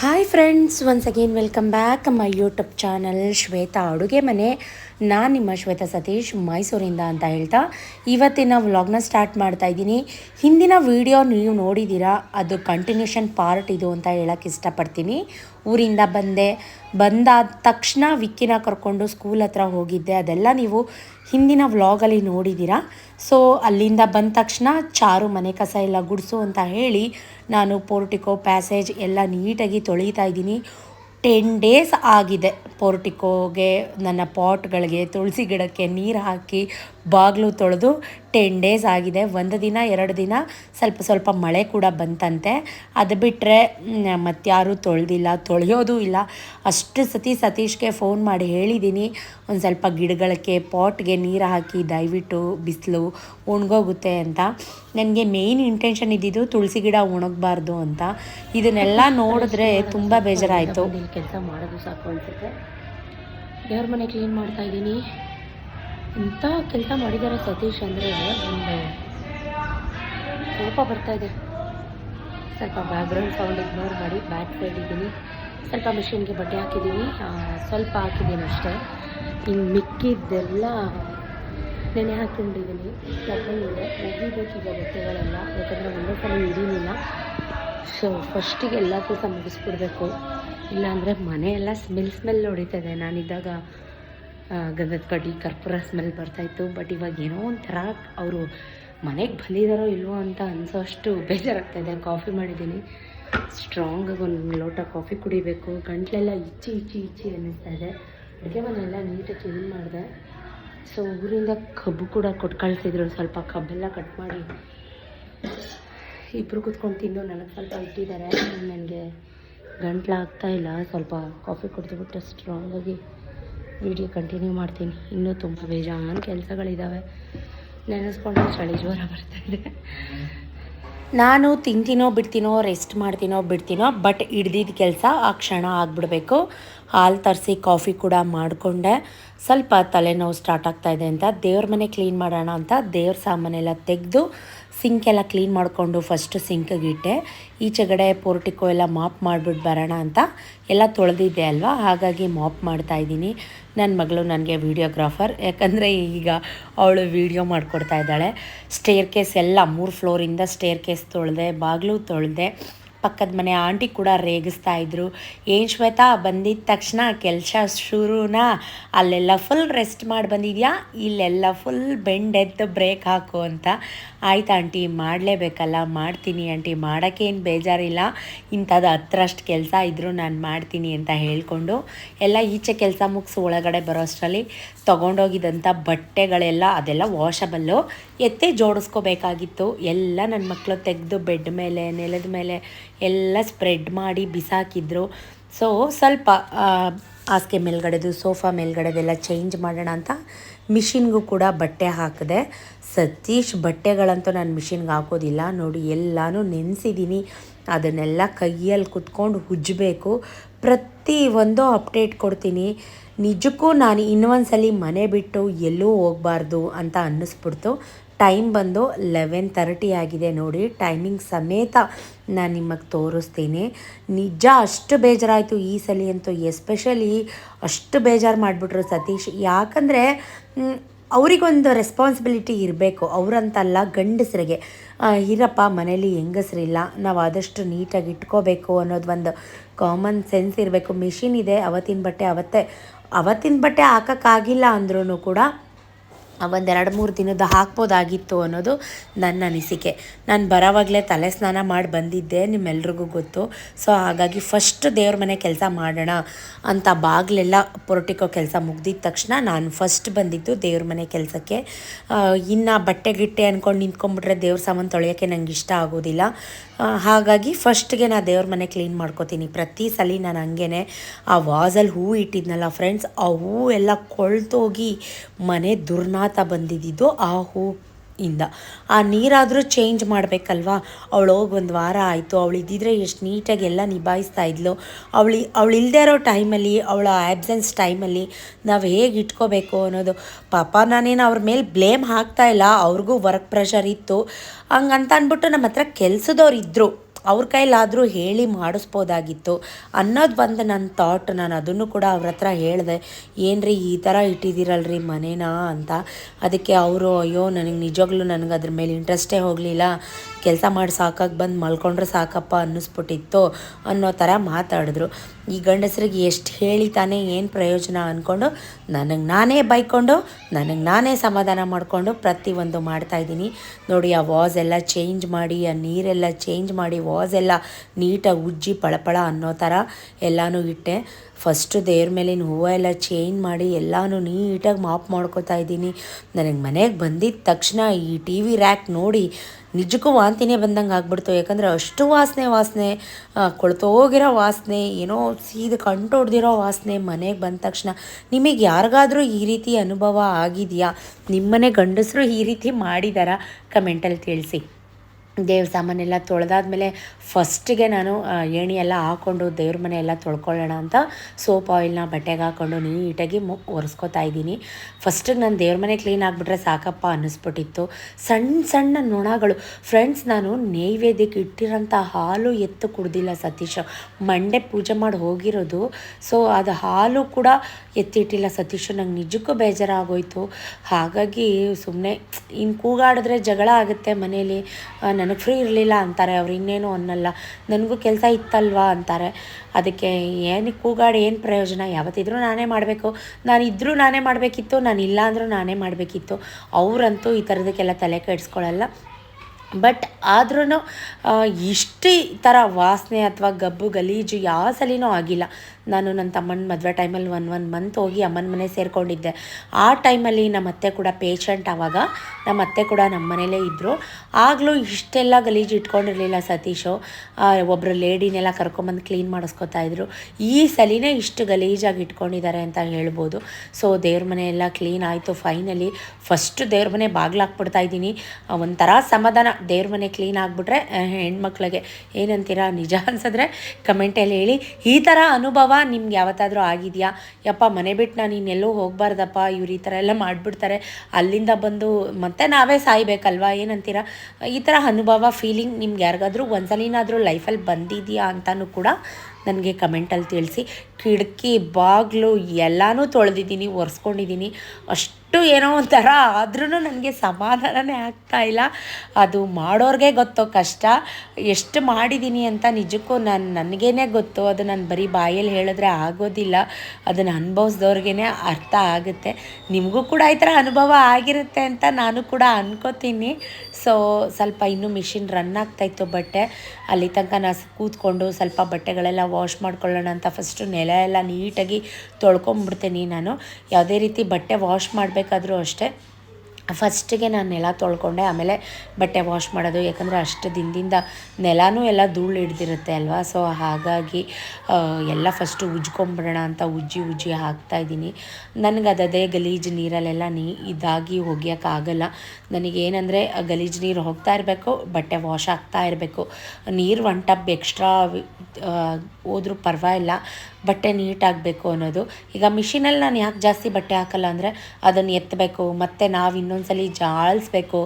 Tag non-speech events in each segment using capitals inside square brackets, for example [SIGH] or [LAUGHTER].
Hi friends once again welcome back my YouTube channel Shweta ಅಡುಗೆ ಮನೆ ನಾನು ನಿಮ್ಮ ಶ್ವೇತಾ ಸತೀಶ್, ಮೈಸೂರಿಂದ ಅಂತ ಹೇಳ್ತಾ, ಇವತ್ತಿನ ವ್ಲಾಗ್ನ ಸ್ಟಾರ್ಟ್ ಮಾಡ್ತಾ ಇದ್ದೀನಿ. ಹಿಂದಿನ ವಿಡಿಯೋ ನೀವು ನೋಡಿದ್ದೀರಾ, ಅದು ಕಂಟಿನ್ಯೂಷನ್ ಪಾರ್ಟ್ ಇದು ಅಂತ ಹೇಳೋಕ್ಕೆ ಇಷ್ಟಪಡ್ತೀನಿ. ಊರಿಂದ ಬಂದೆ, ಬಂದಾದ ತಕ್ಷಣ ವಿಕ್ಕಿನ ಕರ್ಕೊಂಡು ಸ್ಕೂಲ್ ಹತ್ರ ಹೋಗಿದ್ದೆ. ಅದೆಲ್ಲ ನೀವು ಹಿಂದಿನ ವ್ಲಾಗಲ್ಲಿ ನೋಡಿದ್ದೀರಾ. ಸೊ ಅಲ್ಲಿಂದ ಬಂದ ತಕ್ಷಣ ಚಾರು ಮನೆ ಕಸ ಎಲ್ಲ ಗುಡಿಸು ಅಂತ ಹೇಳಿ ನಾನು ಪೋರ್ಟಿಕೋ ಪ್ಯಾಸೇಜ್ ಎಲ್ಲ ನೀಟಾಗಿ ತೊಳೀತಾ ಇದ್ದೀನಿ. ಟೆನ್ ಡೇಸ್ ಆಗಿದೆ ಪೋರ್ಟಿಕೋಗೆ ನನ್ನ ಪಾಟ್ಗಳಿಗೆ ತುಳಸಿ ಗಿಡಕ್ಕೆ ನೀರು ಹಾಕಿ ಬಾಗಿಲು ತೊಳೆದು ಟೆನ್ ಡೇಸ್ ಆಗಿದೆ. ಒಂದು ದಿನ ಎರಡು ದಿನ ಸ್ವಲ್ಪ ಸ್ವಲ್ಪ ಮಳೆ ಕೂಡ ಬಂತಂತೆ. ಅದು ಬಿಟ್ಟರೆ ಮತ್ತಾರು ತೊಳೆದಿಲ್ಲ ತೊಳೆಯೋದು ಇಲ್ಲ. ಅಷ್ಟು ಸತಿ ಸತೀಶ್ಗೆ ಫೋನ್ ಮಾಡಿ ಹೇಳಿದ್ದೀನಿ ಒಂದು ಸ್ವಲ್ಪ ಗಿಡಗಳಿಗೆ ಪಾಟ್ಗೆ ನೀರು ಹಾಕಿ ದಯವಿಟ್ಟು ಬಿಸಿಲು ಒಣಗೋಗುತ್ತೆ ಅಂತ. ನನಗೆ ಮೇಯ್ನ್ ಇಂಟೆನ್ಷನ್ ಇದ್ದಿದ್ದು ತುಳಸಿ ಗಿಡ ಒಣಗಬಾರ್ದು ಅಂತ. ಇದನ್ನೆಲ್ಲ [LAUGHS] ನೋಡಿದ್ರೆ ತುಂಬ ಬೇಜಾರಾಯಿತು. ಕೆಲಸ ಮಾಡೋದು ಸಾಕು ಅನ್ಸುತ್ತೆ. ದೇವ್ರ ಮನೆ ಕ್ಲೀನ್ ಮಾಡ್ತಾ ಇದ್ದೀನಿ. ಇಂಥ ಕೆಲಸ ಮಾಡಿದ್ದಾರೆ ಸತೀಶ್ ಅಂದರೆ ಒಂದು ಕೋಪ ಬರ್ತಾ ಇದೆ. ಸ್ವಲ್ಪ ಬ್ಯಾಕ್ಗ್ರೌಂಡ್ ಸೌಂಡ್ ಇಗ್ನೋರ್ ಮಾಡಿ ಸೈಡ್ ಇದ್ದೀನಿ. ಸ್ವಲ್ಪ ಮಿಷಿನ್ಗೆ ಬಟ್ಟೆ ಹಾಕಿದ್ದೀನಿ ಸ್ವಲ್ಪ ಹಾಕಿದ್ದೀನಿ ಅಷ್ಟೇ. ಇನ್ನು ಮಿಕ್ಕಿದ್ದೆಲ್ಲ ನೆನೆ ಹಾಕೊಂಡಿದ್ದೀನಿ ತಗೊಂಡಿದೆ ಒಗಿಬೇಕೀಗ ಬಟ್ಟೆಗಳೆಲ್ಲ. ಯಾಕಂದರೆ ಒಂದೇ ಸಲ ಹಿಡೀನಿಲ್ಲ ಸೊ ಫಸ್ಟಿಗೆ ಎಲ್ಲ ಕೆಲಸ ಮುಗಿಸ್ಬಿಡ್ಬೇಕು. ಇಲ್ಲಾಂದರೆ ಮನೆಯೆಲ್ಲ ಸ್ಮೆಲ್ ಸ್ಮೆಲ್ ಹೊಡಿತದೆ. ನಾನಿದ್ದಾಗ ಗಂಧದ ಕಡ್ಡಿ ಕರ್ಪೂರ ಸ್ಮೆಲ್ ಬರ್ತಾಯಿತ್ತು ಬಟ್ ಇವಾಗ ಏನೋ ಒಂಥರ ಅವರು ಮನೆಗೆ ಬಂದಿದ್ದಾರೋ ಇಲ್ವೋ ಅಂತ ಅನಿಸೋ ಅಷ್ಟು ಬೇಜಾರಾಗ್ತಾಯಿದೆ ಕಾಫಿ ಮಾಡಿದ್ದೀನಿ. ಸ್ಟ್ರಾಂಗಾಗಿ ಒಂದು ಲೋಟ ಕಾಫಿ ಕುಡಿಬೇಕು. ಗಂಟ್ಲೆಲ್ಲ ಇಚ್ಚಿ ಇಚ್ಚಿ ಇಚ್ಚಿ ಅನ್ನಿಸ್ತಾ ಇದೆ. ಅಡುಗೆ ಮನೆಯೆಲ್ಲ ನೀಟಾಗಿ ಕ್ಲೀನ್ ಮಾಡಿದೆ. ಸೊ ಊರಿಂದ ಕಬ್ಬು ಕೂಡ ಕೊಟ್ಟು ಕಳಿಸಿದ್ರು. ಸ್ವಲ್ಪ ಕಬ್ಬೆಲ್ಲ ಕಟ್ ಮಾಡಿ ಇಬ್ಬರು ಕೂತ್ಕೊಂಡು ತಿಂದು ನನಗೆ ಸ್ವಲ್ಪ ಇಟ್ಟಿದ್ದಾರೆ. ನನಗೆ ಗಂಟ್ಲು ಆಗ್ತಾ ಇಲ್ಲ. ಸ್ವಲ್ಪ ಕಾಫಿ ಕುಡಿದ್ಬಿಟ್ಟು ಸ್ಟ್ರಾಂಗಾಗಿ ವಿಡಿಯೋ ಕಂಟಿನ್ಯೂ ಮಾಡ್ತೀನಿ. ಇನ್ನೂ ತುಂಬ ಬೇಜಾನ್ ಕೆಲಸಗಳಿದ್ದಾವೆ ನೆನೆಸ್ಕೊಂಡ್ರೆ ಚಳಿ ಜ್ವರ ಇದೆ ನಾನು ತಿಂತೀನೋ ಬಿಡ್ತೀನೋ ರೆಸ್ಟ್ ಮಾಡ್ತೀನೋ ಬಿಡ್ತೀನೋ ಬಟ್ ಹಿಡ್ದಿದ್ದ ಕೆಲಸ ಆ ಕ್ಷಣ ಆಗಿಬಿಡ್ಬೇಕು. ಹಾಲು ತರಿಸಿ ಕಾಫಿ ಕೂಡ ಮಾಡಿಕೊಂಡೆ. ಸ್ವಲ್ಪ ತಲೆನೋವು ಸ್ಟಾರ್ಟ್ ಆಗ್ತಾಯಿದೆ ಅಂತ ದೇವ್ರ ಮನೆ ಕ್ಲೀನ್ ಮಾಡೋಣ ಅಂತ ದೇವ್ರ ಸಾಮಾನೆಲ್ಲ ತೆಗೆದು ಸಿಂಕ್ ಎಲ್ಲ ಕ್ಲೀನ್ ಮಾಡಿಕೊಂಡು ಫಸ್ಟು ಸಿಂಕಿಗೆ ಇಟ್ಟೆ. ಈಚೆಗಡೆ ಪೋರ್ಟಿಕೋ ಎಲ್ಲ ಮಾಪ್ ಮಾಡಿಬಿಟ್ಟು ಬರೋಣ ಅಂತ ಎಲ್ಲ ತೊಳೆದಿದ್ದೆ ಅಲ್ವಾ? ಹಾಗಾಗಿ ಮಾಪ್ ಮಾಡ್ತಾ ಇದ್ದೀನಿ. ನನ್ನ ಮಗಳು ನನಗೆ ವೀಡಿಯೋಗ್ರಾಫರ್ ಯಾಕಂದರೆ ಈಗ ಅವಳು ವೀಡಿಯೋ ಮಾಡಿಕೊಡ್ತಾ ಇದ್ದಾಳೆ. ಸ್ಟೇರ್ ಕೇಸ್ ಎಲ್ಲ ಮೂರು ಫ್ಲೋರಿಂದ ಸ್ಟೇರ್ ಕೇಸ್ ತೊಳೆದೆ, ಬಾಗಿಲು ತೊಳೆದೆ. ಪಕ್ಕದ ಮನೆ ಆಂಟಿ ಕೂಡ ರೇಗಿಸ್ತಾ ಇದ್ರು. ಏನು ಶ್ವೇತಾ ಬಂದಿದ್ದ ತಕ್ಷಣ ಕೆಲಸ ಶುರುನಾ? ಅಲ್ಲೆಲ್ಲ ಫುಲ್ ರೆಸ್ಟ್ ಮಾಡಿ ಬಂದಿದ್ಯಾ? ಇಲ್ಲೆಲ್ಲ ಫುಲ್ ಬೆಂಡ್ ಎದ್ದು ಬ್ರೇಕ್ ಹಾಕು ಅಂತ. ಆಯ್ತು ಆಂಟಿ, ಮಾಡಲೇಬೇಕಲ್ಲ, ಮಾಡ್ತೀನಿ ಆಂಟಿ, ಮಾಡೋಕ್ಕೇನು ಬೇಜಾರಿಲ್ಲ. ಇಂಥದ್ದು ಹತ್ರಷ್ಟು ಕೆಲಸ ಇದ್ದರೂ ನಾನು ಮಾಡ್ತೀನಿ ಅಂತ ಹೇಳಿಕೊಂಡು ಎಲ್ಲ ಈಚೆ ಕೆಲಸ ಮುಗಿಸಿ ಒಳಗಡೆ ಬರೋ ಅಷ್ಟರಲ್ಲಿ ತೊಗೊಂಡೋಗಿದ್ದಂಥ ಬಟ್ಟೆಗಳೆಲ್ಲ, ಅದೆಲ್ಲ ವಾಷಬಲ್ಲು ಎತ್ತೆ ಜೋಡಿಸ್ಕೋಬೇಕಾಗಿತ್ತು. ಎಲ್ಲ ನನ್ನ ಮಕ್ಕಳು ತೆಗೆದು ಬೆಡ್ ಮೇಲೆ, ನೆಲದ ಮೇಲೆ ಎಲ್ಲ ಸ್ಪ್ರೆಡ್ ಮಾಡಿ ಬಿಸಾಕಿದ್ರು. ಸೊ ಸ್ವಲ್ಪ ಹಾಸಿಗೆ ಮೇಲ್ಗಡೆದು, ಸೋಫಾ ಮೇಲ್ಗಡೆದೆಲ್ಲ ಚೇಂಜ್ ಮಾಡೋಣ ಅಂತ ಮಿಷಿನ್ಗೂ ಕೂಡ ಬಟ್ಟೆ ಹಾಕಿದೆ. ಸತೀಶ್, ಬಟ್ಟೆಗಳಂತೂ ನಾನು ಮಿಷಿನ್ಗೆ ಹಾಕೋದಿಲ್ಲ. ನೋಡಿ, ಎಲ್ಲನೂ ನೆನೆಸಿದ್ದೀನಿ ಅದನ್ನೆಲ್ಲ ಕೈಯಲ್ಲಿ ಕುತ್ಕೊಂಡು ಉಜ್ಜಬೇಕು ಪ್ರತಿ ಒಂದು ಅಪ್ಡೇಟ್ ಕೊಡ್ತೀನಿ. ನಿಜಕ್ಕೂ ನಾನು ಇನ್ನೊಂದ್ಸಲಿ ಮನೆ ಬಿಟ್ಟು ಎಲ್ಲೂ ಹೋಗಬಾರ್ದು ಅಂತ ಅನ್ನಿಸ್ಬಿಡ್ತು. ಟೈಮ್ ಬಂದು ಲೆವೆನ್ ತರ್ಟಿ ಆಗಿದೆ ನೋಡಿ. ಟೈಮಿಂಗ್ ಸಮೇತ ನಾನು ನಿಮಗೆ ತೋರಿಸ್ತೀನಿ. ನಿಜ ಅಷ್ಟು ಬೇಜಾರಾಯಿತು ಈ ಸಲ ಅಂತೂ, ಎಸ್ಪೆಷಲಿ ಅಷ್ಟು ಬೇಜಾರು ಮಾಡಿಬಿಟ್ರು ಸತೀಶ್. ಯಾಕಂದರೆ ಅವರಿಗೊಂದು ರೆಸ್ಪಾನ್ಸಿಬಿಲಿಟಿ ಇರಬೇಕು, ಅವರಂತಲ್ಲ ಗಂಡಸರಿಗೆ. ಇರಪ್ಪ, ಮನೇಲಿ ಹೆಂಗಸ್ರಿಲ್ಲ, ನಾವು ಆದಷ್ಟು ನೀಟಾಗಿ ಇಟ್ಕೋಬೇಕು ಅನ್ನೋದು ಒಂದು ಕಾಮನ್ ಸೆನ್ಸ್ ಇರಬೇಕು. ಮಿಷಿನ್ ಇದೆ, ಅವತ್ತಿನ ಬಟ್ಟೆ ಅವತ್ತೇ, ಅವತ್ತಿನ ಬಟ್ಟೆ ಹಾಕೋಕ್ಕಾಗಿಲ್ಲ ಅಂದ್ರೂ ಕೂಡ ಒಂದೆರಡು ಮೂರು ದಿನದ ಹಾಕ್ಬೋದಾಗಿತ್ತು ಅನ್ನೋದು ನನ್ನ ಅನಿಸಿಕೆ. ನಾನು ಬರೋವಾಗಲೇ ತಲೆ ಸ್ನಾನ ಮಾಡಿ ಬಂದಿದ್ದೆ, ನಿಮ್ಮೆಲ್ರಿಗೂ ಗೊತ್ತು. ಸೊ ಹಾಗಾಗಿ ಫಸ್ಟ್ ದೇವ್ರ ಮನೆ ಕೆಲಸ ಮಾಡೋಣ ಅಂತ ಬಾಗಿಲೆಲ್ಲ ಪೊರಟಿಕೋ ಕೆಲಸ ಮುಗ್ದಿದ ತಕ್ಷಣ ನಾನು ಫಸ್ಟ್ ಬಂದಿದ್ದು ದೇವ್ರ ಮನೆ ಕೆಲಸಕ್ಕೆ. ಇನ್ನು ಬಟ್ಟೆ ಗಿಟ್ಟೆ ಅಂದ್ಕೊಂಡು ನಿಂತ್ಕೊಂಡ್ಬಿಟ್ರೆ ದೇವ್ರ ಸಾಮಾನು ತೊಳೆಯೋಕ್ಕೆ ನಂಗೆ ಇಷ್ಟ ಆಗೋದಿಲ್ಲ. ಹಾಗಾಗಿ ಫಸ್ಟ್ಗೆ ನಾನು ದೇವ್ರ ಮನೆ ಕ್ಲೀನ್ ಮಾಡ್ಕೋತೀನಿ. ಪ್ರತಿ ಸಲ ನಾನು ಹಂಗೇ ಆ ವಾಸಲ್ಲಿ ಹೂ ಇಟ್ಟಿದ್ನಲ್ಲ ಫ್ರೆಂಡ್ಸ್ ಆ ಹೂ ಎಲ್ಲ ಕೊಳ್ತೋಗಿ ಮನೆ ದುರ್ನಾತ ಬಂದಿದ್ದಿದ್ದು ಆ ಹೂ ಇಂದ ಆ ನೀರಾದರೂ ಚೇಂಜ್ ಮಾಡಬೇಕಲ್ವಾ? ಅವಳು ಹೋಗಿ ಒಂದು ವಾರ ಆಯಿತು. ಅವಳು ಇದ್ದಿದ್ರೆ ಎಷ್ಟು ನೀಟಾಗಿ ಎಲ್ಲ ನಿಭಾಯಿಸ್ತಾ ಇದ್ಲು. ಅವಳಿ, ಅವಳು ಇಲ್ಲದೆ ಇರೋ ಟೈಮಲ್ಲಿ ಅವಳ ಆ್ಯಬ್ಸೆನ್ಸ್ ಟೈಮಲ್ಲಿ ನಾವು ಹೇಗೆ ಇಟ್ಕೋಬೇಕು ಅನ್ನೋದು. ಪಾಪ ನಾನೇನು ಅವ್ರ ಮೇಲೆ ಬ್ಲೇಮ್ ಹಾಕ್ತಾ ಇಲ್ಲ. ಅವ್ರಿಗೂ ವರ್ಕ್ ಪ್ರೆಷರ್ ಇತ್ತು. ಹಂಗಂತ ಅಂದ್ಬಿಟ್ಟು ನಮ್ಮ ಹತ್ರ ಕೆಲಸದವ್ರು ಇದ್ದರು ಅವ್ರ ಕೈಲಾದರೂ ಹೇಳಿ ಮಾಡಿಸ್ಬೋದಾಗಿತ್ತು. ಅನ್ನೋದು ಬಂದು ನನ್ನ ಥಾಟ್ ನಾನು ಅದನ್ನು ಕೂಡ ಅವ್ರ ಹತ್ರ ಹೇಳಿದೆ. ಏನ್ರಿ ಈ ಥರ ಇಟ್ಟಿದ್ದೀರಲ್ರಿ ಮನೇನ ಅಂತ. ಅದಕ್ಕೆ ಅವರು, ಅಯ್ಯೋ, ನನಗೆ ನಿಜವಾಗ್ಲೂ ನನಗೆ ಅದ್ರ ಮೇಲೆ ಇಂಟ್ರೆಸ್ಟೇ ಹೋಗಲಿಲ್ಲ. ಕೆಲಸ ಮಾಡಿ ಸಾಕಾಗಿ ಬಂದು ಮಲ್ಕೊಂಡ್ರೆ ಸಾಕಪ್ಪ ಅನ್ನಿಸ್ಬಿಟ್ಟಿತ್ತು ಅನ್ನೋ ಥರ ಮಾತಾಡಿದ್ರು. ಈ ಗಂಡಸರಿಗೆ ಎಷ್ಟು ಹೇಳಿ ತಾನೇ ಏನು ಪ್ರಯೋಜನ ಅಂದ್ಕೊಂಡು ನನಗೆ ನಾನೇ ಬೈಕೊಂಡು, ನನಗೆ ನಾನೇ ಸಮಾಧಾನ ಮಾಡಿಕೊಂಡು ಪ್ರತಿಯೊಂದು ಮಾಡ್ತಾಯಿದ್ದೀನಿ ನೋಡಿ, ಆ ವಾಸ್ ಎಲ್ಲ ಚೇಂಜ್ ಮಾಡಿ, ಆ ನೀರೆಲ್ಲ ಚೇಂಜ್ ಮಾಡಿ, ವಾಸ್ ಎಲ್ಲ ನೀಟಾಗಿ ಉಜ್ಜಿ ಪಳಪಳ ಅನ್ನೋ ಥರ ಎಲ್ಲನೂ ಇಟ್ಟೆ. ಫಸ್ಟು ದೇವ್ರ ಮೇಲಿನ ಹೂವು ಎಲ್ಲ ಚೇಂಜ್ ಮಾಡಿ ಎಲ್ಲನೂ ನೀಟಾಗಿ ಮಾಪ್ ಮಾಡ್ಕೋತಾ ಇದ್ದೀನಿ. ನನಗೆ ಮನೆಗೆ ಬಂದಿದ್ದ ತಕ್ಷಣ ಈ ಟಿ ವಿ ರ್ಯಾಕ್ ನೋಡಿ ನಿಜಕ್ಕೂ ವಾಂತಿನೇ ಬಂದಂಗೆ ಆಗ್ಬಿಡ್ತು. ಯಾಕಂದರೆ ಅಷ್ಟು ವಾಸನೆ ವಾಸನೆ ಕೊಳ್ತೋಗಿರೋ ವಾಸನೆ, ಏನೋ ಸೀದ ಹೊಡೆದಿರೋ ವಾಸನೆ ಮನೆಗೆ ಬಂದ ತಕ್ಷಣ ನಿಮಗೆ ಯಾರಿಗಾದರೂ ಈ ರೀತಿ ಅನುಭವ ಆಗಿದೆಯಾ? ನಿಮ್ಮನೆ ಗಂಡಸರು ಈ ರೀತಿ ಮಾಡಿದಾರಾ? ಕಮೆಂಟಲ್ಲಿ ತಿಳಿಸಿ. ದೇವ್ರ ಸಾಮಾನೆಲ್ಲ ತೊಳೆದಾದ್ಮೇಲೆ ಫಸ್ಟಿಗೆ ನಾನು ಏಣಿ ಹಾಕ್ಕೊಂಡು ದೇವ್ರ ಮನೆ ಎಲ್ಲ ತೊಳ್ಕೊಳ್ಳೋಣ ಅಂತ ಸೋಪ್ ಆಯಿಲ್ನ ಬಟ್ಟೆಗೆ ಹಾಕ್ಕೊಂಡು ನೀಟಾಗಿ ಮು, ಒರೆಸ್ಕೊತಾ ಇದ್ದೀನಿ. ಫಸ್ಟಿಗೆ ನಾನು ದೇವ್ರ ಮನೆ ಕ್ಲೀನ್ ಆಗಿಬಿಟ್ರೆ ಸಾಕಪ್ಪ ಅನ್ನಿಸ್ಬಿಟ್ಟಿತ್ತು. ಸಣ್ಣ ಸಣ್ಣ ನೊಣಗಳು. ಫ್ರೆಂಡ್ಸ್ ನಾನು ನೈವೇದ್ಯಕ್ಕೆ ಇಟ್ಟಿರೋಂಥ ಹಾಲು ಎತ್ತು ಕುಡ್ದಿಲ್ಲ ಸತೀಶ್. ಮಂಡೆ ಪೂಜೆ ಮಾಡಿ ಹೋಗಿರೋದು. ಸೊ ಅದು ಹಾಲು ಕೂಡ ಎತ್ತಿಟ್ಟಿಲ್ಲ ಸತೀಶ್. ನಂಗೆ ನಿಜಕ್ಕೂ ಬೇಜಾರಾಗೋಯಿತು. ಹಾಗಾಗಿ ಸುಮ್ಮನೆ ಇನ್ನು ಕೂಗಾಡಿದ್ರೆ ಜಗಳ ಆಗುತ್ತೆ ಮನೇಲಿ. ನನಗೆ ಫ್ರೀ ಇರಲಿಲ್ಲ ಅಂತಾರೆ, ಅವ್ರು ಇನ್ನೇನು ಅನ್ನಲ್ಲ. ನನಗೂ ಕೆಲಸ ಇತ್ತಲ್ವಾ ಅಂತಾರೆ. ಅದಕ್ಕೆ ಏನು ಕೂಗಾಡಿ, ಏನು ಪ್ರಯೋಜನ? ಯಾವತ್ತಿದ್ರೂ ನಾನೇ ಮಾಡಬೇಕು. ನಾನು ಇದ್ದರೂ ನಾನೇ ಮಾಡಬೇಕಿತ್ತು ನಾನು ಇಲ್ಲ ಅಂದರೂ ನಾನೇ ಮಾಡಬೇಕಿತ್ತು. ಅವರಂತೂ ಈ ಥರದಕ್ಕೆಲ್ಲ ತಲೆ ಕೆಡಿಸ್ಕೊಳ್ಳಲ್ಲ ಬಟ್ ಆದ್ರೂ ಇಷ್ಟು ಥರ ವಾಸನೆ ಅಥವಾ ಗಬ್ಬು ಗಲೀಜು ಯಾವ ಸಲಿನೂ ಆಗಿಲ್ಲ. ನಾನು ನನ್ನ ತಮ್ಮನ ಮದುವೆ ಟೈಮಲ್ಲಿ ಒನ್ ಒನ್ ಮಂತ್ ಹೋಗಿ ಅಮ್ಮನ ಮನೆ ಸೇರಿಕೊಂಡಿದ್ದೆ. ಆ ಟೈಮಲ್ಲಿ ನಮ್ಮ ಅತ್ತೆ ಕೂಡ ಪೇಷಂಟ್ ಆವಾಗ ನಮ್ಮ ಅತ್ತೆ ಕೂಡ ನಮ್ಮ ಮನೇಲೇ ಇದ್ದರು ಆಗಲೂ ಇಷ್ಟೆಲ್ಲ ಗಲೀಜು ಇಟ್ಕೊಂಡಿರಲಿಲ್ಲ ಸತೀಶು. ಒಬ್ಬರು ಲೇಡಿನೆಲ್ಲ ಕರ್ಕೊಂಬಂದು ಕ್ಲೀನ್ ಮಾಡಿಸ್ಕೊತಾ ಇದ್ರು. ಈ ಸಲಿನೇ ಇಷ್ಟು ಗಲೀಜಾಗಿ ಇಟ್ಕೊಂಡಿದ್ದಾರೆ ಅಂತ ಹೇಳ್ಬೋದು. ಸೊ ದೇವ್ರ ಮನೆ ಎಲ್ಲ ಕ್ಲೀನ್ ಆಯಿತು ಫೈನಲಿ ಫಸ್ಟ್ ದೇವ್ರ ಮನೆ ಬಾಗಿಲು ಹಾಕ್ಬಿಡ್ತಾ ಇದ್ದೀನಿ ಒಂಥರ ಸಮಾಧಾನ. ದೇವ್ರ ಮನೆ ಕ್ಲೀನ್ ಆಗಿಬಿಟ್ರೆ ಹೆಣ್ಮಕ್ಳಿಗೆ ಏನಂತೀರಾ ನಿಜ ಅನ್ಸಿದ್ರೆ ಕಮೆಂಟಲ್ಲಿ ಹೇಳಿ. ಈ ಥರ ಅನುಭವ ನಿಮ್ಗೆ ಯಾವತ್ತಾದರೂ ಆಗಿದೆಯಾ? ಯಪ್ಪ, ಮನೆ ಬಿಟ್ಟು ನಾನು ಇನ್ನೆಲ್ಲೂ ಹೋಗಬಾರ್ದಪ್ಪ, ಇವ್ರು ಈ ಥರ ಎಲ್ಲ ಮಾಡಿಬಿಡ್ತಾರೆ. ಅಲ್ಲಿಂದ ಬಂದು ಮತ್ತೆ ನಾವೇ ಸಾಯ್ಬೇಕಲ್ವಾ? ಏನಂತೀರ? ಈ ಥರ ಅನುಭವ ಫೀಲಿಂಗ್ ನಿಮ್ಗೆ ಯಾರಿಗಾದ್ರೂ ಒಂದ್ಸಲಿನಾದರೂ ಲೈಫಲ್ಲಿ ಬಂದಿದೆಯಾ ಅಂತಲೂ ಕೂಡ ನನಗೆ ಕಮೆಂಟಲ್ಲಿ ತಿಳಿಸಿ. ಕಿಟಕಿ, ಬಾಗಿಲು ಎಲ್ಲನೂ ತೊಳೆದಿದ್ದೀನಿ, ಒರೆಸ್ಕೊಂಡಿದ್ದೀನಿ. ಅಷ್ಟು ಏನೋ ಒಂಥರ ಆದ್ರೂ ನನಗೆ ಸಮಾಧಾನನೇ ಆಗ್ತಾ ಇಲ್ಲ. ಅದು ಮಾಡೋರಿಗೆ ಗೊತ್ತೋ ಕಷ್ಟ. ಎಷ್ಟು ಮಾಡಿದ್ದೀನಿ ಅಂತ ನಿಜಕ್ಕೂ ನಾನು, ನನಗೇನೆ ಗೊತ್ತು. ಅದು ನಾನು ಬರೀ ಬಾಯಲ್ಲಿ ಹೇಳಿದ್ರೆ ಆಗೋದಿಲ್ಲ. ಅದನ್ನು ಅನುಭವಿಸ್ದವ್ರಿಗೇ ಅರ್ಥ ಆಗುತ್ತೆ. ನಿಮಗೂ ಕೂಡ ಈ ಥರ ಅನುಭವ ಆಗಿರುತ್ತೆ ಅಂತ ನಾನು ಕೂಡ ಅನ್ಕೋತೀನಿ. ಸೊ ಸ್ವಲ್ಪ ಇನ್ನೂ ಮಿಷಿನ್ ರನ್ ಆಗ್ತಾಯಿತ್ತು ಬಟ್ಟೆ. ಅಲ್ಲಿ ತನಕ ನಾನು ಕೂತ್ಕೊಂಡು ಸ್ವಲ್ಪ ಬಟ್ಟೆಗಳೆಲ್ಲ ವಾಶ್ ಮಾಡ್ಕೊಳ್ಳೋಣ ಅಂತ ಫಸ್ಟು ನೆಲ ಎಲ್ಲ ನೀಟಾಗಿ ತೊಳ್ಕೊಂಬಿಡ್ತೀನಿ ನಾನು. ಯಾವುದೇ ರೀತಿ ಬಟ್ಟೆ ವಾಶ್ ಮಾಡಬೇಕಾದ್ರೂ ಅಷ್ಟೇ. ಫಸ್ಟಿಗೆ ನಾನು ನೆಲ ತೊಳ್ಕೊಂಡೆ, ಆಮೇಲೆ ಬಟ್ಟೆ ವಾಶ್ ಮಾಡೋದು. ಯಾಕಂದರೆ ಅಷ್ಟು ದಿನದಿಂದ ನೆಲನೂ ಎಲ್ಲ ಧೂಳು ಹಿಡ್ದಿರುತ್ತೆ ಅಲ್ವಾ? ಸೊ ಹಾಗಾಗಿ ಎಲ್ಲ ಫಸ್ಟು ಉಜ್ಕೊಂಬಿಡೋಣ ಅಂತ ಉಜ್ಜಿ ಉಜ್ಜಿ ಹಾಕ್ತಾಯಿದ್ದೀನಿ ನನಗೆ ಅದದೇ ಗಲೀಜು ನೀರಲ್ಲೆಲ್ಲ ನೀ, ಇದಾಗಿ ಒಗ್ಯೋಕ್ಕಾಗಲ್ಲ ನನಗೇನೆಂದರೆ ಗಲೀಜು ನೀರು ಹೋಗ್ತಾ ಇರಬೇಕು, ಬಟ್ಟೆ ವಾಶ್ ಆಗ್ತಾ ಇರಬೇಕು. ನೀರು ಒನ್ ಟಬ್ ಎಕ್ಸ್ಟ್ರಾ ಹೋದರೂ ಪರವಾಗಿಲ್ಲ. ಬಟ್ಟೆ ನೀಟಾಗಬೇಕು ಅನ್ನೋದು. ಈಗ ಮಿಷಿನಲ್ಲಿ ನಾನು ಯಾಕೆ ಜಾಸ್ತಿ ಬಟ್ಟೆ ಹಾಕಲ್ಲ ಅಂದರೆ ಅದನ್ನು ಎತ್ತಬೇಕು, ಮತ್ತು ನಾವು ಇನ್ನೊಂದ್ಸಲಿ ಜಾಳಿಸ್ಬೇಕು,